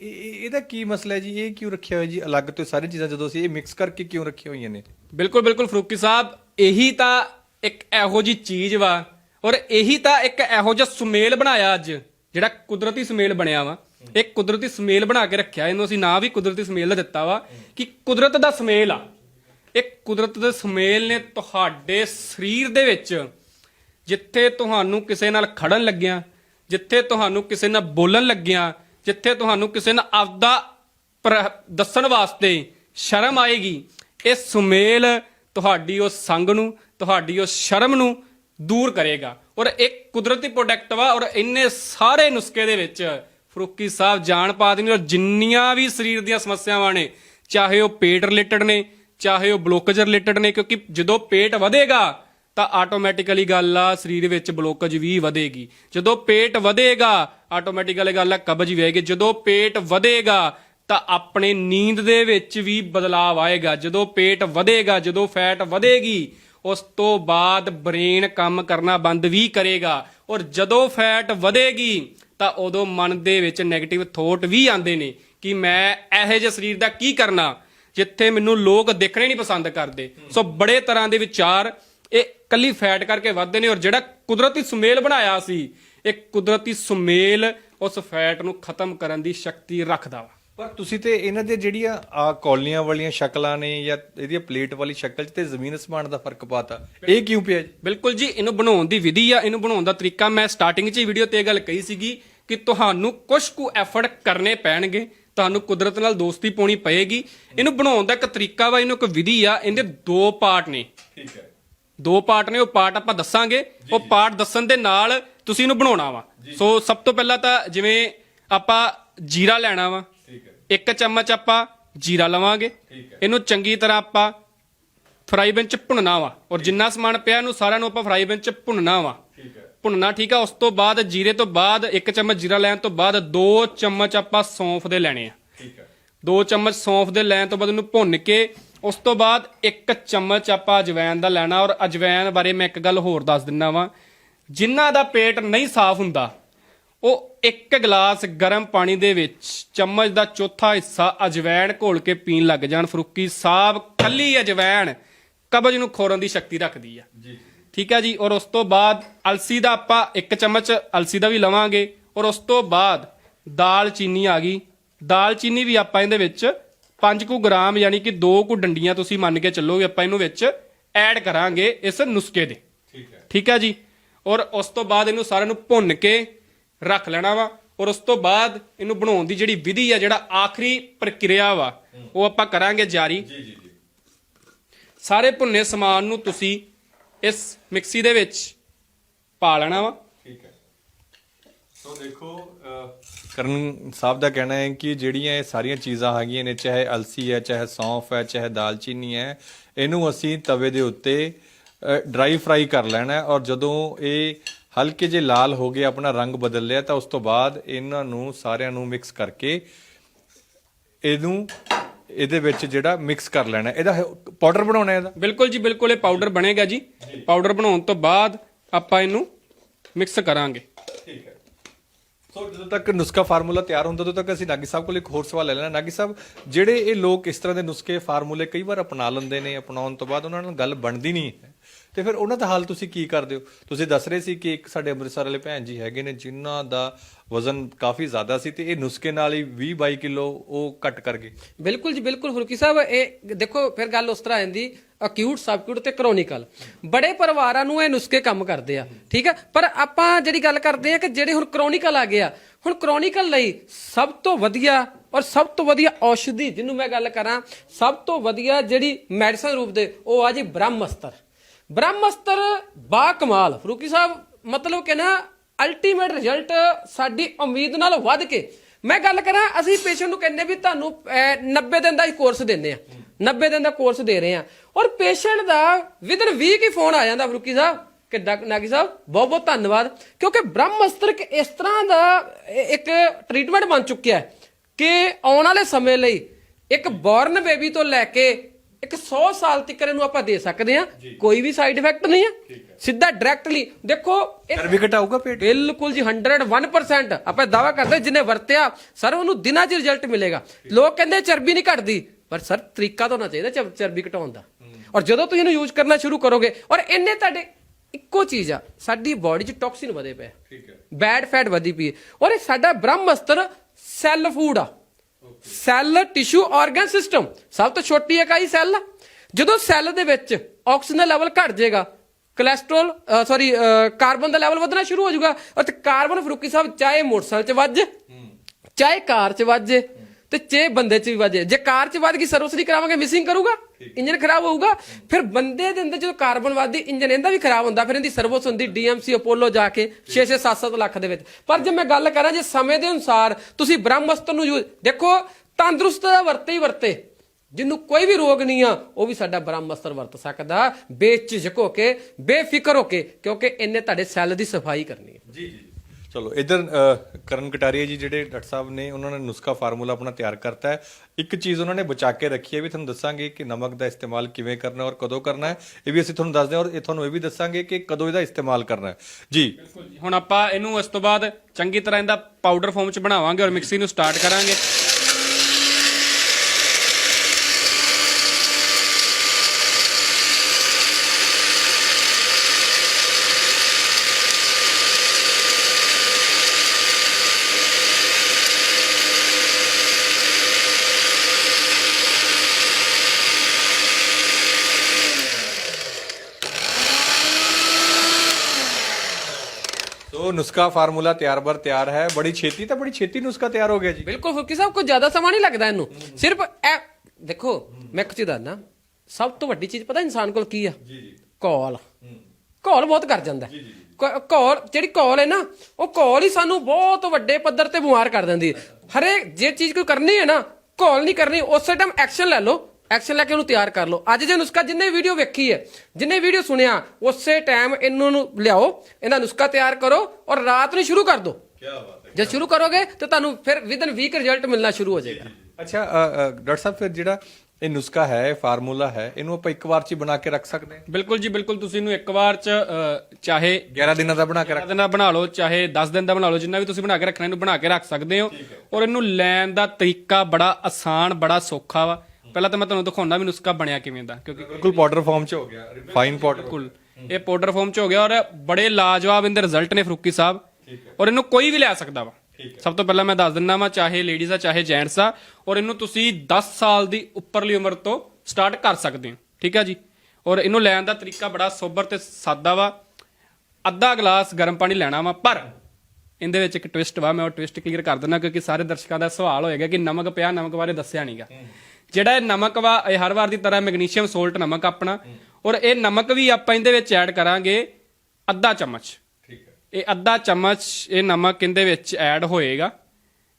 ਇਹਦਾ ਕੀ ਮਸਲਾ ਹੈ ਜੀ? ਇਹ ਕਿਉਂ ਰੱਖਿਆ ਹੋਇਆ ਜੀ? ਅਲੱਗ ਤੋਂ ਸਾਰੀਆਂ ਚੀਜ਼ਾਂ ਜਦੋਂ ਅਸੀਂ ਇਹ ਮਿਕਸ ਕਰਕੇ ਕਿਉਂ ਰੱਖੀਆਂ ਹੋਈਆਂ ਨੇ? ਬਿਲਕੁਲ ਬਿਲਕੁਲ ਫਰੂਕੀ ਸਾਹਿਬ ਇਹੀ ਤਾਂ ਇੱਕ ਇਹੋ ਜੀ ਚੀਜ਼ ਵਾ ਔਰ ਇਹੀ ਤਾਂ ਇੱਕ ਇਹੋ ਜਿਹਾ ਸੁਮੇਲ ਬਣਾਇਆ ਅੱਜ ਜਿਹੜਾ ਕੁਦਰਤੀ ਸੁਮੇਲ ਬਣਿਆ ਵਾ। ਇੱਕ ਕੁਦਰਤੀ ਸੁਮੇਲ ਬਣਾ ਕੇ ਰੱਖਿਆ ਇਹਨੂੰ ਅਸੀਂ ਨਾਂ ਵੀ ਕੁਦਰਤੀ ਸੁਮੇਲ ਦਾ ਦਿੱਤਾ ਵਾ ਕਿ ਕੁਦਰਤ ਦਾ ਸੁਮੇਲ ਆ। ਇਹ ਕੁਦਰਤ ਦੇ ਸੁਮੇਲ ਨੇ ਤੁਹਾਡੇ ਸਰੀਰ ਦੇ ਵਿੱਚ ਜਿੱਥੇ ਤੁਹਾਨੂੰ ਕਿਸੇ ਨਾਲ ਖੜਨ ਲੱਗਿਆ ਜਿੱਥੇ ਤੁਹਾਨੂੰ ਕਿਸੇ ਨਾਲ ਬੋਲਣ ਲੱਗਿਆ, ਜਿੱਥੇ ਤੁਹਾਨੂੰ ਕਿਸੇ ਨਾਲ ਆਪਦਾ ਪਰ- ਦੱਸਣ ਵਾਸਤੇ ਸ਼ਰਮ ਆਏਗੀ, ਇਹ ਸੁਮੇਲ ਤੁਹਾਡੀ ਉਸ ਸੰਗ ਨੂੰ, ਤੁਹਾਡੀ ਉਸ ਸ਼ਰਮ ਨੂੰ ਦੂਰ ਕਰੇਗਾ। ਔਰ ਇੱਕ ਕੁਦਰਤੀ ਪ੍ਰੋਡਕਟ ਵਾ, ਔਰ ਇੰਨੇ ਸਾਰੇ ਨੁਸਖੇ ਦੇ ਵਿੱਚ ਫਰੂਕੀ ਸਾਹਿਬ ਜਾਣ ਪਾ ਦੇਣੀ ਔਰ ਜਿੰਨੀਆਂ ਵੀ ਸਰੀਰ ਦੀਆਂ ਸਮੱਸਿਆਵਾਂ ਨੇ, ਚਾਹੇ ਉਹ ਪੇਟ ਰਿਲੇਟਡ ਨੇ, ਚਾਹੇ ਉਹ ਬਲੋਕੇਜ ਰਿਲੇਟਡ ਨੇ, ਕਿਉਂਕਿ ਜਦੋਂ ਪੇਟ ਵਧੇਗਾ ਤਾਂ ਆਟੋਮੈਟਿਕਲੀ ਗੱਲ ਆ, ਸਰੀਰ ਵਿੱਚ ਬਲੋਕਜ ਵੀ ਵਧੇਗੀ। ਜਦੋਂ ਪੇਟ ਵਧੇਗਾ ਆਟੋਮੈਟਿਕਲੀ ਗੱਲ ਆ, ਕਬਜ਼ ਵੀ ਆਏਗੀ ਜਦੋਂ ਪੇਟ ਵਧੇਗਾ, ਤਾਂ ਆਪਣੇ ਨੀਂਦ ਦੇ ਵਿੱਚ ਵੀ ਬਦਲਾਅ ਆਏਗਾ। ਜਦੋਂ ਪੇਟ ਵਧੇਗਾ, ਜਦੋਂ ਫੈਟ ਵਧੇਗੀ, ਉਸ ਤੋਂ ਬਾਅਦ ਬ੍ਰੇਨ ਕੰਮ ਕਰਨਾ ਬੰਦ ਵੀ ਕਰੇਗਾ। ਔਰ ਜਦੋਂ ਫੈਟ ਵਧੇਗੀ, ਤਾਂ ਉਦੋਂ ਮਨ ਦੇ ਵਿੱਚ 네ਗੇਟਿਵ ਥੋਟ ਵੀ ਆਉਂਦੇ ਨੇ ਕਿ ਮੈਂ ਇਹੋ ਜਿਹੇ ਸਰੀਰ ਦਾ ਕੀ ਕਰਨਾ, ਜਿੱਥੇ ਮੈਨੂੰ ਲੋਕ ਦੇਖਣੇ ਨਹੀਂ ਪਸੰਦ ਕਰਦੇ। ਸੋ ਬੜੇ ਤਰ੍ਹਾਂ ਦੇ ਵਿਚਾਰ ਇਹ ਕੱਲੀ ਫੈਟ ਕਰਕੇ ਵੱਧਦੇ ਨੇ ਔਰ ਜਿਹੜਾ ਕੁਦਰਤੀ ਸੁਮੇਲ ਬਣਾਇਆ ਸੀ ਇਹ ਕੁਦਰਤੀ ਸੁਮੇਲ ਉਸ ਫੈਟ ਨੂੰ ਖਤਮ ਕਰਨ ਦੀ ਸ਼ਕਤੀ ਰੱਖਦਾ ਵਾ। ਪਰ ਤੁਸੀਂ ਤੇ ਇਹਨਾਂ ਦੇ ਜਿਹੜੀਆਂ ਆ ਕੌਲੀਆਂ ਵਾਲੀਆਂ ਸ਼ਕਲਾਂ ਨੇ ਜਾਂ ਇਹਦੀ ਪਲੇਟ ਵਾਲੀ ਸ਼ਕਲ 'ਚ ਤੇ ਜ਼ਮੀਨ ਅਸਮਾਨ ਦਾ ਫ਼ਰਕ ਪਾਤਾ ਇਹ ਕਿਉਂ ਪਿਆ ਜੀ? ਬਿਲਕੁਲ ਜੀ ਇਹਨੂੰ ਬਣਾਉਣ ਦੀ ਵਿਧੀ ਆ ਇਹਨੂੰ ਬਣਾਉਣ ਦਾ ਤਰੀਕਾ ਮੈਂ ਸਟਾਰਟਿੰਗ 'ਚ ਹੀ ਵੀਡੀਓ ਤੇ ਇਹ ਗੱਲ ਕਹੀ ਸੀਗੀ ਕਿ ਤੁਹਾਨੂੰ ਕੁਝ ਕੁ ਐਫਰਟ ਕਰਨੇ ਪੈਣਗੇ ਤੁਹਾਨੂੰ ਕੁਦਰਤ ਨਾਲ ਦੋਸਤੀ ਪਾਉਣੀ ਪਏਗੀ। ਇਹਨੂੰ ਬਣਾਉਣ ਦਾ ਇੱਕ ਤਰੀਕਾ ਵਾ ਇਹਨੂੰ ਇੱਕ ਵਿਧੀ ਆ ਇਹਦੇ ਦੋ ਪਾਰਟ ਨੇ। ਠੀਕ ਹੈ। ਦੋ ਪਾਰਟ ਨੇ ਉਹ ਪਾਰਟ ਆਪਾਂ ਦੱਸਾਂਗੇ। ਉਹ ਪਾਰਟ ਦੱਸਣ ਦੇ ਨਾਲ ਤੁਸੀਂ ਇਹਨੂੰ ਬਣਾਉਣਾ ਵਾ। ਸੋ ਸਭ ਤੋਂ ਪਹਿਲਾਂ ਤਾਂ ਜਿਵੇਂ ਆਪਾਂ ਜੀਰਾ ਲੈਣਾ ਵਾ ਠੀਕ ਹੈ। ਇੱਕ ਚਮਚ ਆਪਾਂ ਜੀਰਾ ਲਵਾਂਗੇ। ਇਹਨੂੰ ਚੰਗੀ ਤਰ੍ਹਾਂ ਆਪਾਂ ਫਰਾਈ ਪੈਨ ਚ ਭੁੰਨਣਾ ਵਾ। ਔਰ ਜਿੰਨਾ ਸਮਾਨ ਪਿਆ ਇਹਨੂੰ ਸਾਰਿਆਂ ਨੂੰ ਆਪਾਂ ਫਰਾਈ ਪੈਨ ਚ ਭੁੰਨਣਾ ਵਾ। ਠੀਕ ਹੈ। ਭੁੰਨਣਾ ਠੀਕ ਆ ਉਸ ਤੋਂ ਬਾਅਦ ਜੀਰੇ ਤੋਂ ਬਾਅਦ ਇੱਕ ਚਮਚ ਜੀਰਾ ਲੈਣ ਤੋਂ ਬਾਅਦ ਦੋ ਚਮਚ ਆਪਾਂ ਸੌਂਫ ਦੇ ਲੈਣੇ ਆ। ਠੀਕ ਹੈ। ਦੋ ਚਮਚ ਸੌਂਫ ਦੇ ਲੈਣ ਤੋਂ ਬਾਅਦ ਉਹਨੂੰ ਭੁੰਨ ਕੇ ਉਸ ਤੋਂ ਬਾਅਦ ਇੱਕ ਚਮਚ ਆਪਾਂ ਅਜਵੈਨ ਦਾ ਲੈਣਾ ਔਰ ਅਜਵੈਨ ਬਾਰੇ ਮੈਂ ਇੱਕ ਗੱਲ ਹੋਰ ਦੱਸ ਦਿੰਨਾ ਵਾਂ। ਜਿਨ੍ਹਾਂ ਦਾ ਪੇਟ ਨਹੀਂ ਸਾਫ਼ ਹੁੰਦਾ ਉਹ ਇੱਕ ਗਲਾਸ ਗਰਮ ਪਾਣੀ ਦੇ ਵਿੱਚ ਚਮਚ ਦਾ ਚੌਥਾ ਹਿੱਸਾ ਅਜਵੈਨ ਘੋਲ ਕੇ ਪੀਣ ਲੱਗ ਜਾਣ। ਫਰੂਕੀ ਸਾਹਿਬ ਕੱਲੀ ਅਜਵੈਨ ਕਬਜ਼ ਨੂੰ ਖੋਰਨ ਦੀ ਸ਼ਕਤੀ ਰੱਖਦੀ ਆ। ਜੀ। ਠੀਕ ਹੈ ਜੀ? ਔਰ ਉਸ ਤੋਂ ਬਾਅਦ ਅਲਸੀ ਦਾ ਆਪਾਂ ਇੱਕ ਚਮਚ ਅਲਸੀ ਦਾ ਵੀ ਲਵਾਂਗੇ। ਔਰ ਉਸ ਤੋਂ ਬਾਅਦ ਦਾਲ ਚੀਨੀ ਆ ਗਈ। ਦਾਲ ਚੀਨੀ ਵੀ ਆਪਾਂ ਇਹਦੇ ਵਿੱਚ 5 ਕੁ ਗ੍ਰਾਮ ਯਾਨੀ ਕਿ 2 ਕੁ ਡੰਡੀਆਂ ਤੁਸੀਂ ਮੰਨ ਕੇ ਚੱਲੋਗੇ ਆਪਾਂ ਇਹਨੂੰ ਵਿੱਚ ਐਡ ਕਰਾਂਗੇ ਇਸ ਨੁਸਖੇ ਦੇ। ਠੀਕ ਹੈ। ਠੀਕ ਹੈ ਜੀ? ਔਰ ਉਸ ਤੋਂ ਬਾਅਦ ਇਹਨੂੰ ਸਾਰਿਆਂ ਨੂੰ ਭੁੰਨ ਕੇ ਰੱਖ ਲੈਣਾ ਵਾ। ਔਰ ਉਸ ਤੋਂ ਬਾਅਦ ਇਹਨੂੰ ਬਣਾਉਣ ਦੀ ਜਿਹੜੀ ਵਿਧੀ ਆ ਜਿਹੜਾ ਆਖਰੀ ਪ੍ਰਕਿਰਿਆ ਵਾ ਉਹ ਆਪਾਂ ਕਰਾਂਗੇ ਜਾਰੀ। ਜੀ ਜੀ ਜੀ। ਸਾਰੇ ਭੁੰਨੇ ਸਮਾਨ ਨੂੰ ਤੁਸੀਂ ਇਸ ਮਿਕਸੀ ਦੇ ਵਿੱਚ ਪਾ ਲੈਣਾ ਵਾ। ਠੀਕ ਹੈ। ਸੋ ਦੇਖੋ ਕਰਨ ਸਾਹਿਬ ਦਾ ਕਹਿਣਾ ਹੈ ਕਿ ਜਿਹੜੀਆਂ ਇਹ ਸਾਰੀਆਂ ਚੀਜ਼ਾਂ ਹੈਗੀਆਂ ਨੇ ਚਾਹੇ ਅਲਸੀ ਹੈ ਚਾਹੇ ਸੌਂਫ ਹੈ ਚਾਹੇ ਦਾਲਚੀਨੀ ਹੈ ਇਹਨੂੰ ਅਸੀਂ ਤਵੇ ਦੇ ਉੱਤੇ ਡਰਾਈ ਫਰਾਈ ਕਰ ਲੈਣਾ ਹੈ ਔਰ ਜਦੋਂ ਇਹ ਹਲਕੇ ਜੇ ਲਾਲ ਹੋ ਗਏ ਆਪਣਾ ਰੰਗ ਬਦਲ ਲਿਆ ਤਾਂ ਉਸ ਤੋਂ ਬਾਅਦ ਇਹਨਾਂ ਨੂੰ ਸਾਰਿਆਂ ਨੂੰ ਮਿਕਸ ਕਰਕੇ ਇਹਨੂੰ ਇਹਦੇ ਵਿੱਚ ਜਿਹੜਾ ਮਿਕਸ ਕਰ ਲੈਣਾ। ਇਹਦਾ ਪਾਊਡਰ ਬਣਾਉਣਾ ਹੈ ਇਹਦਾ? ਬਿਲਕੁਲ ਜੀ ਬਿਲਕੁਲ ਇਹ ਪਾਊਡਰ ਬਣੇਗਾ ਜੀ। ਪਾਊਡਰ ਬਣਾਉਣ ਤੋਂ ਬਾਅਦ ਆਪਾਂ ਇਹਨੂੰ ਮਿਕਸ ਕਰਾਂਗੇ। ਸੋ ਜਦੋਂ ਤੱਕ ਨੁਸਖਾ ਫਾਰਮੂਲਾ ਤਿਆਰ ਹੁੰਦਾ, ਉਦੋਂ ਤੱਕ ਅਸੀਂ ਨਾਗੀ ਸਾਹਿਬ ਕੋਲ ਇੱਕ ਹੋਰ ਸਵਾਲ ਲੈ ਲੈਣਾ ਨਾਗੀ ਸਾਹਿਬ, ਜਿਹੜੇ ਇਹ ਲੋਕ ਇਸ ਤਰ੍ਹਾਂ ਦੇ ਨੁਸਖੇ ਫਾਰਮੂਲੇ ਕਈ ਵਾਰ ਅਪਣਾ ਲੈਂਦੇ ਨੇ, ਅਪਣਾਉਣ ਤੋਂ ਬਾਅਦ ਉਹਨਾਂ ਨਾਲ ਗੱਲ ਬਣਦੀ ਨਹੀਂ ਹੈ। ਤੇ ਫਿਰ ਉਹਨਾਂ ਦਾ ਹਾਲ ਤੁਸੀਂ ਕੀ ਕਰਦੇ ਹੋ? ਤੁਸੀਂ ਦੱਸ ਰਹੇ ਸੀ ਕਿ ਇੱਕ ਸਾਡੇ ਅੰਮ੍ਰਿਤਸਰ ਵਾਲੇ ਭੈਣ ਜੀ ਹੈਗੇ ਨੇ, ਜਿਨ੍ਹਾਂ ਦਾ ਵਜ਼ਨ ਕਾਫੀ ਜ਼ਿਆਦਾ ਸੀ ਤੇ ਇਹ ਨੁਸਖੇ ਨਾਲ ਹੀ 20 22 ਕਿਲੋ ਉਹ ਘਟ ਕਰ ਗਏ। ਬਿਲਕੁਲ ਜੀ, ਬਿਲਕੁਲ ਫਰੂਕੀ ਸਾਹਿਬ, ਇਹ ਦੇਖੋ, ਫਿਰ ਗੱਲ ਉਸ ਤਰ੍ਹਾਂ ਆਂਦੀ ਅਕਿਊਟ ਸਬਕਿਊਟ ਤੇ ਕ੍ਰੋਨਿਕਲ ਬੜੇ ਪਰਿਵਾਰਾਂ ਨੂੰ ਇਹ ਨੁਸਖੇ ਕੰਮ ਕਰਦੇ ਆ, ਠੀਕ ਆ? ਪਰ ਆਪਾਂ ਜਿਹੜੀ ਗੱਲ ਕਰਦੇ ਆ ਕਿ ਜਿਹੜੇ ਹੁਣ ਕ੍ਰੋਨਿਕਲ ਆ ਗਿਆ ਹੁਣ ਕ੍ਰੋਨਿਕਲ ਲਈ ਸਭ ਤੋਂ ਵਧੀਆ ਔਰ ਸਭ ਤੋਂ ਵਧੀਆ ਔਸ਼ਧੀ, ਜਿਹਨੂੰ ਮੈਂ ਗੱਲ ਕਰਾਂ, ਸਭ ਤੋਂ ਵਧੀਆ ਜਿਹੜੀ ਮੈਡੀਸਨ ਰੂਪ ਦੇ, ਉਹ ਆ ਜੀ ਬ੍ਰਹਮਸਤਰ। ਬ੍ਰਹਮਸਤਰ ਬਾ ਕਮਾਲ। ਫਰੂਕੀ ਸਾਹਿਬ, ਮਤਲਬ ਕਿ ਨਾ ਅਲਟੀਮੇਟ ਰਿਜ਼ਲਟ ਸਾਡੀ ਉਮੀਦ ਨਾਲ ਵੱਧ ਕੇ। ਮੈਂ ਗੱਲ ਕਰਾਂ, ਅਸੀਂ ਪੇਸ਼ੈਂਟ ਨੂੰ ਕਹਿੰਦੇ ਵੀ ਤੁਹਾਨੂੰ 90 ਦਿਨ ਦਾ ਹੀ ਕੋਰਸ ਦਿੰਦੇ ਆ 90 ਦਿਨ ਦਾ ਕੋਰਸ ਦੇ ਰਹੇ ਆ ਔਰ ਪੇਸ਼ੈਂਟ ਦਾ ਵਿਦਨ ਵੀਕ ਹੀ ਫੋਨ ਆ ਜਾਂਦਾ, ਫਰੂਕੀ ਸਾਹਿਬ। ਕਿ ਡਾਕਟਰ ਨਾਗੀ ਸਾਹਿਬ, ਬਹੁਤ ਬਹੁਤ ਧੰਨਵਾਦ। ਕਿਉਂਕਿ ਬ੍ਰਹਮਸਤਰ ਇੱਕ ਇਸ ਤਰ੍ਹਾਂ ਦਾ ਇੱਕ ਟ੍ਰੀਟਮੈਂਟ ਬਣ ਚੁੱਕਿਆ ਹੈ ਕਿ ਆਉਣ ਵਾਲੇ ਸਮੇਂ ਲਈ ਇੱਕ ਬੌਰਨ ਬੇਬੀ ਤੋਂ ਲੈ ਕੇ ਇੱਕ 100 ਸਾਲ ਤੱਕ ਇਹਨੂੰ ਆਪਾਂ ਦੇ ਸਕਦੇ ਆ ਕੋਈ ਵੀ ਸਾਈਡ ਇਫੈਕਟ ਨਹੀਂ ਹੈ। ਸਿੱਧਾ ਡਾਇਰੈਕਟਲੀ ਦੇਖੋ ਇਹ ਚਰਬੀ ਘਟਾਊਗਾ ਪੇਟ? ਬਿਲਕੁਲ ਜੀ 101% ਆਪਾਂ ਦਾਵਾ ਕਰਦੇ ਜਿਨੇ ਵਰਤਿਆ ਸਰ ਉਹਨੂੰ ਦਿਨਾਂ 'ਚ ਰਿਜ਼ਲਟ ਮਿਲੇਗਾ। ਲੋਕ ਕਹਿੰਦੇ ਚਰਬੀ ਨਹੀਂ ਘਟਦੀ। ਪਰ ਸਰ ਤਰੀਕਾ ਤਾਂ ਹੋਣਾ ਚਾਹੀਦਾ ਚਰ- ਚਰਬੀ ਘਟਾਉਣ ਦਾ। ਔਰ ਜਦੋਂ ਤੁਸੀਂ ਇਹਨੂੰ ਯੂਜ਼ ਕਰਨਾ ਸ਼ੁਰੂ ਕਰੋਗੇ ਔਰ ਇੰਨੇ ਤੁਹਾਡੇ ਇੱਕੋ ਚੀਜ਼ ਆ ਸਾਡੀ ਬਾਡੀ 'ਚ ਟੌਕਸਿਨ ਵਧੇ ਪਏ ਠੀਕ ਹੈ। ਬੈਡ ਫੈਟ ਵਧੀ ਪਈ ਹੈ। ਔਰ ਇਹ ਸਾਡਾ ਬ੍ਰਹਮਸਤਰ ਸੈੱਲ ਫੂਡ ਆ। Cell tissue organ system. ਸਭ ਤੋਂ ਛੋਟੀ ਇਕਾਈ ਸੈੱਲ। ਜਦੋਂ ਸੈੱਲ ਦੇ ਵਿੱਚ ਆਕਸੀਜਨ ਦਾ ਲੈਵਲ ਘਟ ਜਾਏਗਾ ਕੋਲੇਸਟ੍ਰੋਲ ਸੌਰੀ ਕਾਰਬਨ ਦਾ ਲੈਵਲ ਵਧਣਾ ਸ਼ੁਰੂ ਹੋ ਜਾਊਗਾ ਅਤੇ ਕਾਰਬਨ ਫਰੂਕੀ ਸਾਹਿਬ ਚਾਹੇ ਮੋਟਰਸਾਈਕਲ 'ਚ ਵੱਜ ਚਾਹੇ ਕਾਰ 'ਚ ਵੱਜੇ ਤੇ ਚੇ ਬੰਦੇ 'ਚ ਵੀ ਵੱਜੇ ਜੇ ਕਾਰ 'ਚ ਵੱਜ ਗਈ ਸਰਵਿਸ ਨਹੀਂ ਕਰਾਵਾਂਗੇ ਮਿਸਿੰਗ ਕਰੂਗਾ ਇੰਜਨ ਖਰਾਬ ਹੋਊਗਾ ਫਿਰ ਬੰਦੇ ਦੇ ਅੰਦਰ ਜਦੋਂ ਕਾਰਬਨ ਵੱਧਦੀ ਇੰਜਨ ਇਹਦਾ ਵੀ ਖਰਾਬ ਹੁੰਦਾ ਫਿਰ ਇਹਦੀ ਸਰਵਿਸ ਹੁੰਦੀ ਡੀਐਮਸੀ ਅਪੋਲੋ ਜਾ ਕੇ 6-6 7-7 ਲੱਖ ਦੇ ਵਿੱਚ। ਪਰ ਜੇ ਮੈਂ ਗੱਲ ਕਰਾਂ ਜੇ ਸਮੇਂ ਦੇ ਅਨੁਸਾਰ ਤੁਸੀਂ ਬ੍ਰਹਮਸਤਰ ਨੂੰ use- ਦੇਖੋ ਤੰਦਰੁਸਤ ਦਾ ਵਰਤੇ ਹੀ ਵਰਤੇ ਜਿਹਨੂੰ ਕੋਈ ਵੀ ਰੋਗ ਨਹੀਂ ਆ ਉਹ ਵੀ ਸਾਡਾ ਬ੍ਰਹਮਸਤਰ ਵਰਤ ਸਕਦਾ। ਬੇਝਿਜਕ ਹੋ ਕੇ ਬੇਫਿਕਰ ਹੋ ਕੇ ਕਿਉਂਕਿ ਇਹਨੇ ਤੁਹਾਡੇ ਸੈੱਲ ਦੀ ਸਫ਼ਾਈ ਕਰਨੀ ਹੈ। ਜੀ ਜੀ। ਚਲੋ, ਇਧਰ ਕਰਨ ਕਟਾਰੀਆ ਜੀ ਜਿਹੜੇ ਡਾਕਟਰ ਸਾਹਿਬ ਨੇ ਉਹਨਾਂ ਨੇ ਨੁਸਖਾ ਫਾਰਮੂਲਾ ਆਪਣਾ ਤਿਆਰ ਕਰਤਾ ਹੈ। ਇੱਕ ਚੀਜ਼ ਉਹਨਾਂ ਨੇ ਬਚਾ ਕੇ ਰੱਖੀ ਹੈ ਵੀ ਤੁਹਾਨੂੰ ਦੱਸਾਂਗੇ ਕਿ ਨਮਕ ਦਾ ਇਸਤੇਮਾਲ ਕਿਵੇਂ ਕਰਨਾ ਔਰ ਕਦੋਂ ਕਰਨਾ ਹੈ। ਇਹ ਵੀ ਅਸੀਂ ਤੁਹਾਨੂੰ ਦੱਸਦੇ ਹਾਂ ਔਰ ਇਹ ਤੁਹਾਨੂੰ ਇਹ ਵੀ ਦੱਸਾਂਗੇ ਕਿ ਕਦੋਂ ਇਹਦਾ ਇਸਤੇਮਾਲ ਕਰਨਾ ਹੈ। ਜੀ। ਹੁਣ ਆਪਾਂ ਇਹਨੂੰ ਇਸ ਤੋਂ ਬਾਅਦ ਚੰਗੀ ਤਰ੍ਹਾਂ ਇਹਦਾ ਪਾਊਡਰ ਫਾਰਮ ਚ ਬਣਾਵਾਂਗੇ ਔਰ ਮਿਕਸੀ ਨੂੰ ਸਟਾਰਟ ਕਰਾਂਗੇ ਸੋ ਨੁਸਖਾ ਫਾਰਮੂਲਾ ਤਿਆਰ ਬਰ ਤਿਆਰ ਹੈ। ਬੜੀ ਛੇਤੀ ਤਾਂ ਬੜੀ ਛੇਤੀ ਨੁਸਖਾ ਤਿਆਰ ਹੋ ਗਿਆ ਜੀ। ਬਿਲਕੁਲ ਫੁਕੀ ਸਾਹਿਬ ਕੋਈ ਜ਼ਿਆਦਾ ਸਮਾਂ ਨਹੀਂ ਲੱਗਦਾ ਇਹਨੂੰ। ਸਿਰਫ ਇਹ ਦੇਖੋ ਮੈਂ ਚੀਜ਼ ਦੱਸਣਾ ਸਭ ਤੋਂ ਵੱਡੀ ਚੀਜ਼ ਪਤਾ ਇਨਸਾਨ ਕੋਲ ਕੀ ਆ? ਜੀ ਜੀ। ਕਾਲ। ਕਾਲ ਬਹੁਤ ਕਰ ਜਾਂਦਾ। ਕਾਲ ਜਿਹੜੀ ਕਾਲ ਹੈ ਨਾ ਉਹ ਕਾਲ ਹੀ ਸਾਨੂੰ ਬਹੁਤ ਵੱਡੇ ਪੱਧਰ ਤੇ ਬਿਮਾਰ ਕਰ ਦਿੰਦੀ ਹੈ। ਹਰੇਕ ਜੇ ਚੀਜ਼ ਕੋਈ ਕਰਨੀ ਹੈ ਨਾ ਕਾਲ ਨਹੀਂ ਕਰਨੀ ਉਸੇ ਟਾਈਮ ਐਕਸ਼ਨ ਲੈ ਲਓ। ਐਕਸ਼ਨ ਲੈ ਕੇ ਉਹਨੂੰ ਤਿਆਰ ਕਰ ਲਓ। ਅੱਜ ਜੇ ਨੁਸਖਾ ਜਿੰਨੇ ਵੀਡੀਓ ਵੇਖੀ ਹੈ ਜਿੰਨੇ ਵੀਡੀਓ ਸੁਣਿਆ ਉਸੇ ਟਾਈਮ ਇਹਨੂੰ ਨੂੰ ਲਿਆਓ ਇਹਦਾ ਨੁਸਖਾ ਤਿਆਰ ਕਰੋ ਔਰ ਰਾਤ ਨੂੰ ਸ਼ੁਰੂ ਕਰ ਦਿਓ ਕੀ ਬਾਤ ਹੈ ਜੇ ਸ਼ੁਰੂ ਕਰੋਗੇ ਤਾਂ ਤੁਹਾਨੂੰ ਫਿਰ ਵਿਦਨ ਵੀਕ ਰਿਜ਼ਲਟ ਮਿਲਣਾ ਸ਼ੁਰੂ ਹੋ ਜਾਏਗਾ। ਅੱਛਾ ਡਾਕਟਰ ਸਾਹਿਬ ਫਿਰ ਜਿਹੜਾ ਇਹ ਨੁਸਖਾ ਹੈ ਇਹ ਫਾਰਮੂਲਾ ਹੈ ਇਹਨੂੰ ਆਪਾਂ ਇੱਕ ਵਾਰ ਚ ਬਣਾ ਕੇ ਰੱਖ ਸਕਦੇ ਹਾਂ? ਬਿਲਕੁਲ ਜੀ ਬਿਲਕੁਲ। ਤੁਸੀਂ ਇਹਨੂੰ ਇੱਕ ਵਾਰ ਚ ਅ, ਚਾਹੇ 11 ਦਿਨਾਂ ਦਾ ਬਣਾ ਕੇ ਰੱਖ ਦਿਨ ਦਾ ਬਣਾ ਲਓ ਚਾਹੇ 10 ਦਿਨ ਦਾ ਬਣਾ ਲਓ ਜਿੰਨਾ ਵੀ ਤੁਸੀਂ ਬਣਾ ਕੇ ਰੱਖਣਾ ਇਹਨੂੰ ਬਣਾ ਕੇ ਰੱਖ ਸਕਦੇ ਹੋ। ਔਰ ਇਹਨੂੰ ਲੈਣ ਦਾ ਤਰੀਕਾ ਬੜਾ ਆਸਾਨ ਬੜਾ ਸੌਖਾ ਵਾ। ਪਹਿਲਾਂ ਤਾਂ ਮੈਂ ਤੁਹਾਨੂੰ ਦਿਖਾਉਣਾ ਵੀ ਨੁਸਖਾ ਬਣਿਆ ਕਿਵੇਂ ਦਾ ਕਿਉਂਕਿ ਬਿਲਕੁਲ ਪਾਊਡਰ ਫਾਰਮ ਚ ਹੋ ਗਿਆ ਫਾਈਨ ਪਾਊਡਰ ਬਿਲਕੁਲ। ਇਹ ਪਾਊਡਰ ਫਾਰਮ ਚ ਹੋ ਗਿਆ ਔਰ ਬੜੇ ਲਾਜਵਾਬ ਇਹਦੇ ਰਿਜ਼ਲਟ ਨੇ ਫਰੂਕੀ ਸਾਹਿਬ। ਔਰ ਇਹਨੂੰ ਕੋਈ ਵੀ ਲੈ ਸਕਦਾ ਵਾ। ਸਭ ਤੋਂ ਪਹਿਲਾਂ ਮੈਂ ਦੱਸ ਦਿੰਦਾ ਵਾਂ ਚਾਹੇ ਲੇਡੀਜ਼ ਆ ਚਾਹੇ ਜੈਂਟਸ ਆ ਔਰ ਇਹਨੂੰ ਤੁਸੀਂ 10 ਸਾਲ ਦੀ ਉੱਪਰਲੀ ਉਮਰ ਤੋਂ ਸਟਾਰਟ ਕਰ ਸਕਦੇ ਹੋ। ਠੀਕ ਆ ਜੀ? ਔਰ ਇਹਨੂੰ ਲੈਣ ਦਾ ਤਰੀਕਾ ਬੜਾ ਸੋਬਰ ਤੇ ਸਾਦਾ ਵਾ। ਅੱਧਾ ਗਲਾਸ ਗਰਮ ਪਾਣੀ ਲੈਣਾ ਵਾ ਪਰ ਇਹਦੇ ਵਿੱਚ ਇੱਕ ਟਵਿਸਟ ਵਾ ਮੈਂ ਉਹ ਟਵਿਸਟ ਕਲੀਅਰ ਕਰ ਦਿੰਦਾ ਕਿਉਂਕਿ ਸਾਰੇ ਦਰਸ਼ਕਾਂ ਦਾ ਸਵਾਲ ਹੋਏਗਾ ਕਿ ਨਮਕ ਪਿਆ ਨਮਕ ਬਾਰੇ ਦੱਸਿਆ ਨਹੀਂਗਾ ਜਿਹੜਾ ਇਹ ਨਮਕ ਵਾ ਇਹ ਹਰ ਵਾਰ ਦੀ ਤਰ੍ਹਾਂ ਮੈਗਨੀਸ਼ੀਅਮ ਸੋਲਟ ਨਮਕ ਆਪਣਾ। ਔਰ ਇਹ ਨਮਕ ਵੀ ਆਪਾਂ ਇਹਦੇ ਵਿੱਚ ਐਡ ਕਰਾਂਗੇ ਅੱਧਾ ਚਮਚ। ਠੀਕ ਹੈ। ਇਹ ਅੱਧਾ ਚਮਚ ਇਹ ਨਮਕ ਇਹਦੇ ਵਿੱਚ ਐਡ ਹੋਏਗਾ।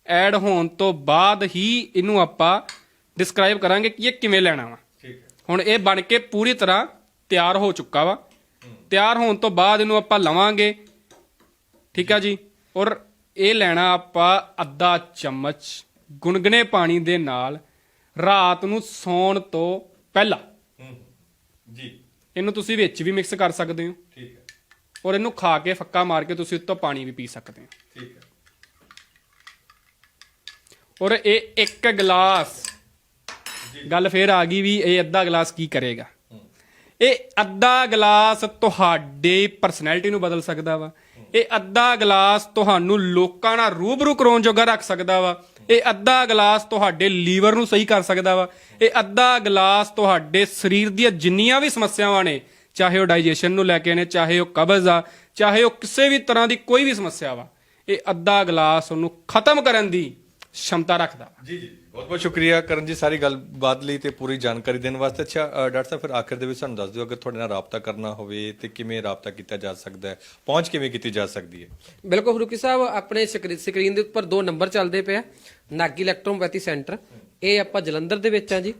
ਐਡ ਹੋਣ ਤੋਂ ਬਾਅਦ ਹੀ ਇਹਨੂੰ ਆਪਾਂ ਡਿਸਕ੍ਰਾਈਬ ਕਰਾਂਗੇ ਕਿ ਇਹ ਕਿਵੇਂ ਲੈਣਾ ਵਾ। ਠੀਕ ਹੈ। ਹੁਣ ਇਹ ਬਣ ਕੇ ਪੂਰੀ ਤਰ੍ਹਾਂ ਤਿਆਰ ਹੋ ਚੁੱਕਾ ਵਾ। ਤਿਆਰ ਹੋਣ ਤੋਂ ਬਾਅਦ ਇਹਨੂੰ ਆਪਾਂ ਲਵਾਂਗੇ। ਠੀਕ ਆ ਜੀ? ਔਰ ਇਹ ਲੈਣਾ ਆਪਾਂ ਅੱਧਾ ਚਮਚ ਗੁਨਗਨੇ ਪਾਣੀ ਦੇ ਨਾਲ। ਰਾਤ ਨੂੰ ਸੌਣ ਤੋਂ ਪਹਿਲਾਂ। ਜੀ। ਇਹਨੂੰ ਤੁਸੀਂ ਵਿੱਚ ਵੀ ਮਿਕਸ ਕਰ ਸਕਦੇ ਹੋ। ਠੀਕ ਹੈ। ਔਰ ਇਹਨੂੰ ਖਾ ਕੇ ਫੱਕਾ ਮਾਰ ਕੇ ਤੁਸੀਂ ਉੱਤੋਂ ਪਾਣੀ ਵੀ ਪੀ ਸਕਦੇ ਹੋ। ਠੀਕ ਹੈ। ਔਰ ਇਹ ਇੱਕ ਗਲਾਸ। ਗੱਲ ਫੇਰ ਆ ਗਈ ਵੀ ਇਹ ਅੱਧਾ ਗਲਾਸ ਕੀ ਕਰੇਗਾ। ਇਹ ਅੱਧਾ ਗਲਾਸ ਤੁਹਾਡੀ ਪਰਸਨੈਲਿਟੀ ਨੂੰ ਬਦਲ ਸਕਦਾ ਵਾ। ਇਹ ਅੱਧਾ ਗਲਾਸ ਤੁਹਾਨੂੰ ਲੋਕਾਂ ਨਾਲ ਰੂਬਰੂ ਕਰਾਉਣ ਜੋਗਾ ਰੱਖ ਸਕਦਾ ਵਾ। ਇਹ ਅੱਧਾ ਗਲਾਸ ਤੁਹਾਡੇ ਲੀਵਰ ਨੂੰ ਸਹੀ ਕਰ ਸਕਦਾ ਵਾ। ਇਹ ਅੱਧਾ ਗਲਾਸ ਤੁਹਾਡੇ ਸਰੀਰ ਦੀਆਂ ਜਿੰਨੀਆਂ ਵੀ ਸਮੱਸਿਆਵਾਂ ਨੇ, ਚਾਹੇ ਉਹ ਡਾਈਜੈਸ਼ਨ ਨੂੰ ਲੈ ਕੇ ਨੇ, ਚਾਹੇ ਉਹ ਕਬਜ਼ ਆ, ਚਾਹੇ ਉਹ ਕਿਸੇ ਵੀ ਤਰ੍ਹਾਂ ਦੀ ਕੋਈ ਵੀ ਸਮੱਸਿਆ ਵਾ, ਇਹ ਅੱਧਾ ਗਲਾਸ ਉਹਨੂੰ ਖਤਮ ਕਰਨ ਦੀ ਸ਼ਮਤਾ ਰੱਖਦਾ ਵਾ। ਜੀ ਜੀ। ਬਹੁਤ ਬਹੁਤ ਸ਼ੁਕਰੀਆ ਕਰਨ ਜੀ ਸਾਰੀ ਗੱਲਬਾਤ ਲਈ ਤੇ ਪੂਰੀ ਜਾਣਕਾਰੀ ਦੇਣ ਵਾਸਤੇ। ਅੱਛਾ ਡਾਕਟਰ ਸਾਹਿਬ ਫਿਰ ਆਖਿਰ ਦੇ ਵਿੱਚ ਸਾਨੂੰ ਦੱਸ ਦਿਓ ਅਗਰ ਤੁਹਾਡੇ ਨਾਲ ਰਾਬਤਾ ਕਰਨਾ ਹੋਵੇ ਤੇ ਕਿਵੇਂ ਰਾਬਤਾ ਕੀਤਾ ਜਾ ਸਕਦਾ ਹੈ? ਪਹੁੰਚ ਕਿਵੇਂ ਕੀਤੀ ਜਾ ਸਕਦੀ ਹੈ? ਬਿਲਕੁਲ ਫਰੂਕੀ ਸਾਹਿਬ ਆਪਣੇ ਸਕਰੀ- ਸਕਰੀਨ ਦੇ ਉੱਪਰ ਦੋ ਨੰਬਰ ਚੱਲਦੇ ਪਿਆ ਨਾਗੀ ਇਲੈਕਟ੍ਰੋਪੈਥੀ ਸੈਂਟਰ। ਇਹ ਆਪਾਂ ਜਲੰਧਰ ਦੇ ਵਿੱਚ ਆ ਜੀ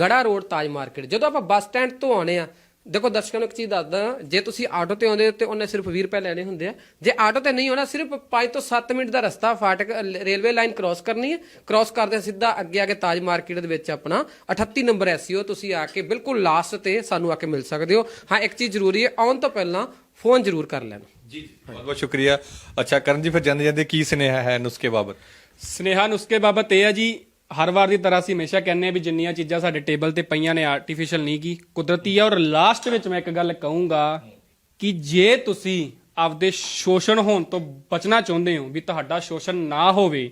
ਗੜਾ ਰੋਡ ਤਾਜ ਮਾਰਕੀਟ। ਜਦੋਂ ਆਪਾਂ ਬੱਸ ਸਟੈਂਡ ਤੋਂ ਆਉਣੇ ਆ ਦੇਖੋ ਦਰਸ਼ਕਾਂ ਨੂੰ ਇੱਕ ਚੀਜ਼ ਦੱਸਦਾ ਜੇ ਤੁਸੀਂ ਆਟੋ ਤੇ ਆਉਂਦੇ ਹੋ ਤੇ ਉਹਨੇ ਸਿਰਫ 20 ਰੁਪਏ ਲੈਣੇ ਹੁੰਦੇ ਆ। ਜੇ ਆਟੋ ਤੇ ਨਹੀਂ ਆਉਣਾ ਸਿਰਫ 5 ਤੋਂ 7 ਮਿੰਟ ਦਾ ਰਸਤਾ ਫਾਟਕ ਰੇਲਵੇ ਲਾਈਨ ਕ੍ਰਾਸ ਕਰਨੀ ਹੈ। ਕ੍ਰਾਸ ਕਰਦੇ ਸਿੱਧਾ ਅੱਗੇ ਆ ਕੇ ਤਾਜ ਮਾਰਕੀਟ ਦੇ ਵਿੱਚ ਆਪਣਾ 38 ਨੰਬਰ ਐਸਈਓ ਤੁਸੀਂ ਆ ਕੇ ਬਿਲਕੁਲ ਲਾਸਟ ਤੇ ਸਾਨੂੰ ਆ ਕੇ ਮਿਲ ਸਕਦੇ ਹੋ। ਹਾਂ ਇੱਕ ਚੀਜ਼ ਜ਼ਰੂਰੀ ਹੈ ਆਉਣ ਤੋਂ ਪਹਿਲਾਂ ਫੋਨ ਜ਼ਰੂਰ ਕਰ ਲੈਣਾ। ਜੀ ਜੀ ਬਹੁਤ ਬਹੁਤ ਸ਼ੁਕਰੀਆ। ਅੱਛਾ ਕਰਨ ਜੀ ਫਿਰ ਜਾਂਦੇ ਜਾਂਦੇ ਕੀ ਸੁਨੇਹਾ ਹੈ ਨੁਸਖੇ ਬਾਬਤ? ਸਨੇਹਾ ਨੁਸਖੇ ਬਾਬਤ ਇਹ ਆ ਜੀ ਹਰ ਵਾਰ ਦੀ ਤਰ੍ਹਾਂ ਅਸੀਂ ਹਮੇਸ਼ਾ ਕਹਿੰਦੇ ਆ ਵੀ ਜਿੰਨੀਆਂ ਚੀਜ਼ਾਂ ਸਾਡੇ ਟੇਬਲ ਤੇ ਪਈਆਂ ਨੇ ਆਰਟੀਫੀਸ਼ੀਅਲ ਨਹੀਂ ਕੀ ਕੁਦਰਤੀ ਆ, ਔਰ ਲਾਸਟ ਵਿੱਚ ਮੈਂ ਇੱਕ ਗੱਲ ਕਹੂੰਗਾ ਕਿ ਜੇ ਤੁਸੀਂ ਆਪਦੇ ਸ਼ੋਸ਼ਣ ਹੋਣ ਤੋਂ ਬਚਣਾ ਚਾਹੁੰਦੇ ਹੋ, ਵੀ ਤੁਹਾਡਾ ਸ਼ੋਸ਼ਣ ਨਾ ਹੋਵੇ,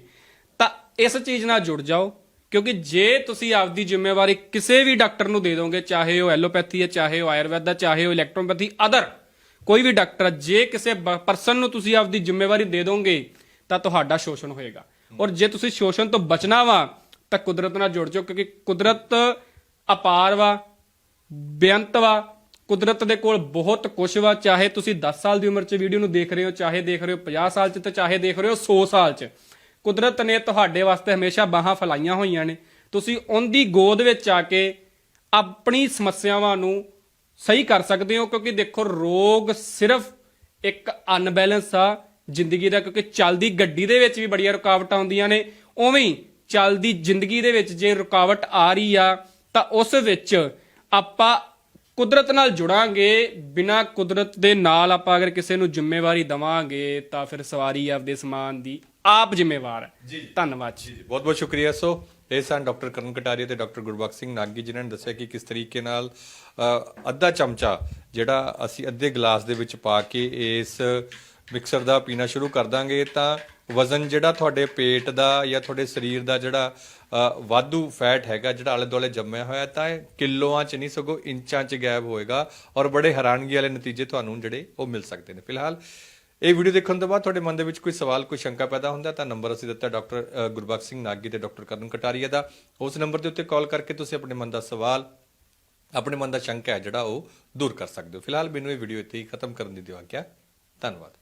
ਤਾਂ ਇਸ ਚੀਜ਼ ਨਾਲ ਜੁੜ ਜਾਓ, ਕਿਉਂਕਿ ਜੇ ਤੁਸੀਂ ਆਪਦੀ ਜ਼ਿੰਮੇਵਾਰੀ ਕਿਸੇ ਵੀ ਡਾਕਟਰ ਨੂੰ ਦੇ ਦੋਗੇ, ਚਾਹੇ ਉਹ ਐਲੋਪੈਥੀ ਹੈ, ਚਾਹੇ ਉਹ ਆਯੁਰਵੈਦ ਦਾ ਚਾਹੇ ਉਹ ਇਲੈਕਟ੍ਰੋਪੈਥੀ ਅਦਰ ਕੋਈ ਵੀ ਡਾਕਟਰ ਜੇ ਕਿਸੇ ਪਰਸਨ ਨੂੰ ਤੁਸੀਂ ਆਪਦੀ ਜ਼ਿੰਮੇਵਾਰੀ ਦੇ ਦੋਗੇ, ਤਾਂ ਤੁਹਾਡਾ ਸ਼ੋਸ਼ਣ ਹੋਏਗਾ। ਔਰ ਜੇ ਤੁਸੀਂ ਸ਼ੋਸ਼ਣ ਤੋਂ ਬਚਣਾ ਵਾ ਤਾਂ ਕੁਦਰਤ ਨਾਲ ਜੁੜ ਜਾਓ, ਕਿਉਂਕਿ ਕੁਦਰਤ ਅਪਾਰ ਵਾ, ਬੇਅੰਤ ਵਾ। ਕੁਦਰਤ ਦੇ ਕੋਲ ਬਹੁਤ ਕੁਝ ਵਾ, ਚਾਹੇ ਤੁਸੀਂ 10 ਸਾਲ ਦੀ ਉਮਰ 'ਚ ਵੀਡੀਓ ਨੂੰ ਦੇਖ ਰਹੇ ਹੋ, ਚਾਹੇ ਦੇਖ ਰਹੇ ਹੋ 50 ਸਾਲ 'ਚ ਤੇ ਚਾਹੇ ਦੇਖ ਰਹੇ ਹੋ 100 ਸਾਲ 'ਚ। ਕੁਦਰਤ ਨੇ ਤੁਹਾਡੇ ਵਾਸਤੇ ਹਮੇਸ਼ਾ ਬਾਹਾਂ ਫੈਲਾਈਆਂ ਹੋਈਆਂ ਨੇ। ਤੁਸੀਂ ਉਹਦੀ ਗੋਦ ਵਿੱਚ ਆ ਕੇ ਆਪਣੀ ਸਮੱਸਿਆਵਾਂ ਨੂੰ ਸਹੀ ਕਰ ਸਕਦੇ ਹੋ, ਕਿਉਂਕਿ ਦੇਖੋ ਰੋਗ ਸਿਰਫ ਇੱਕ ਅਨਬੈਲੈਂਸ ਆ ਜ਼ਿੰਦਗੀ ਦਾ, ਕਿਉਂਕਿ ਚੱਲਦੀ ਗੱਡੀ ਦੇ ਵਿੱਚ ਵੀ ਬੜੀਆਂ ਰੁਕਾਵਟਾਂ ਆਉਂਦੀਆਂ ਨੇ। ਉਵੇਂ ਹੀ ਚੱਲਦੀ ਜ਼ਿੰਦਗੀ ਦੇ ਵਿੱਚ ਜੇ ਰੁਕਾਵਟ ਆ ਰਹੀ ਆ ਤਾਂ ਉਸ ਵਿੱਚ ਆਪਾਂ ਕੁਦਰਤ ਨਾਲ ਜੁੜਾਂਗੇ ਬਿਨਾ ਕੁਦਰਤ ਦੇ ਨਾਲ ਆਪਾਂ ਅਗਰ ਕਿਸੇ ਨੂੰ ਜ਼ਿੰਮੇਵਾਰੀ ਦਵਾਂਗੇ ਤਾਂ ਫਿਰ ਸਵਾਰੀ ਆਪਦੇ ਸਮਾਨ ਦੀ ਆਪ ਜ਼ਿੰਮੇਵਾਰ ਹੈ। ਜੀ ਧੰਨਵਾਦ ਜੀ। ਬਹੁਤ ਬਹੁਤ ਸ਼ੁਕਰੀਆ। ਸੋ ਇਹ ਸਨ ਡਾਕਟਰ ਕਰਨ ਕਟਾਰੀਆ ਤੇ ਡਾਕਟਰ ਗੁਰਬਖਸ਼ ਸਿੰਘ ਨਾਗੀ ਜਿਨ੍ਹਾਂ ਨੇ ਦੱਸਿਆ ਕਿ ਕਿਸ ਤਰੀਕੇ ਨਾਲ ਅੱਧਾ ਚਮਚਾ ਜਿਹੜਾ ਅਸੀਂ ਅੱਧੇ ਗਲਾਸ ਦੇ ਵਿੱਚ ਪਾ ਕੇ ਇਸ ਮਿਕਸਰ ਦਾ ਪੀਣਾ ਸ਼ੁਰੂ ਕਰ ਦਾਂਗੇ ਤਾਂ ਵਜ਼ਨ ਜਿਹੜਾ ਤੁਹਾਡੇ ਪੇਟ ਦਾ ਜਾਂ ਤੁਹਾਡੇ ਸਰੀਰ ਦਾ ਜਿਹੜਾ ਵਾਧੂ ਫੈਟ ਹੈਗਾ ਜਿਹੜਾ ਆਲੇ ਦੁਆਲੇ ਜੰਮਿਆ ਹੋਇਆ ਤਾਂ ਇਹ ਕਿਲੋਆਂ 'ਚ ਨਹੀਂ ਸਗੋਂ ਇੰਚਾਂ 'ਚ ਗਾਇਬ ਹੋਏਗਾ ਔਰ ਬੜੇ ਹੈਰਾਨਗੀ ਵਾਲੇ ਨਤੀਜੇ ਤੁਹਾਨੂੰ ਜਿਹੜੇ ਉਹ ਮਿਲ ਸਕਦੇ ਨੇ। ਫਿਲਹਾਲ ਇਹ ਵੀਡੀਓ ਦੇਖਣ ਤੋਂ ਬਾਅਦ ਤੁਹਾਡੇ ਮਨ ਦੇ ਵਿੱਚ ਕੋਈ ਸਵਾਲ ਕੋਈ ਸ਼ੰਕਾ ਪੈਦਾ ਹੁੰਦਾ ਤਾਂ ਨੰਬਰ ਅਸੀਂ ਦਿੱਤਾ ਡਾਕਟਰ ਅ, ਗੁਰਬਖਸ਼ ਸਿੰਘ ਨਾਗੀ ਤੇ ਡਾਕਟਰ ਕਰਨ ਕਟਾਰੀਆ ਦਾ। ਉਸ ਨੰਬਰ ਦੇ ਉੱਤੇ ਕਾਲ ਕਰਕੇ ਤੁਸੀਂ ਆਪਣੇ ਮਨ ਦਾ ਸਵਾਲ ਆਪਣੇ ਮਨ ਦਾ ਸ਼ੰਕਾ ਹੈ ਜਿਹੜਾ ਉਹ ਦੂਰ ਕਰ ਸਕਦੇ ਹੋ। ਫਿਲਹਾਲ ਮੈਨੂੰ ਇਹ ਵੀਡੀਓ ਇੱਥੇ ਹੀ ਖਤਮ ਕਰਨ ਦੀ ਦਿਓ ਆਗਿਆ। ਧੰਨਵਾਦ।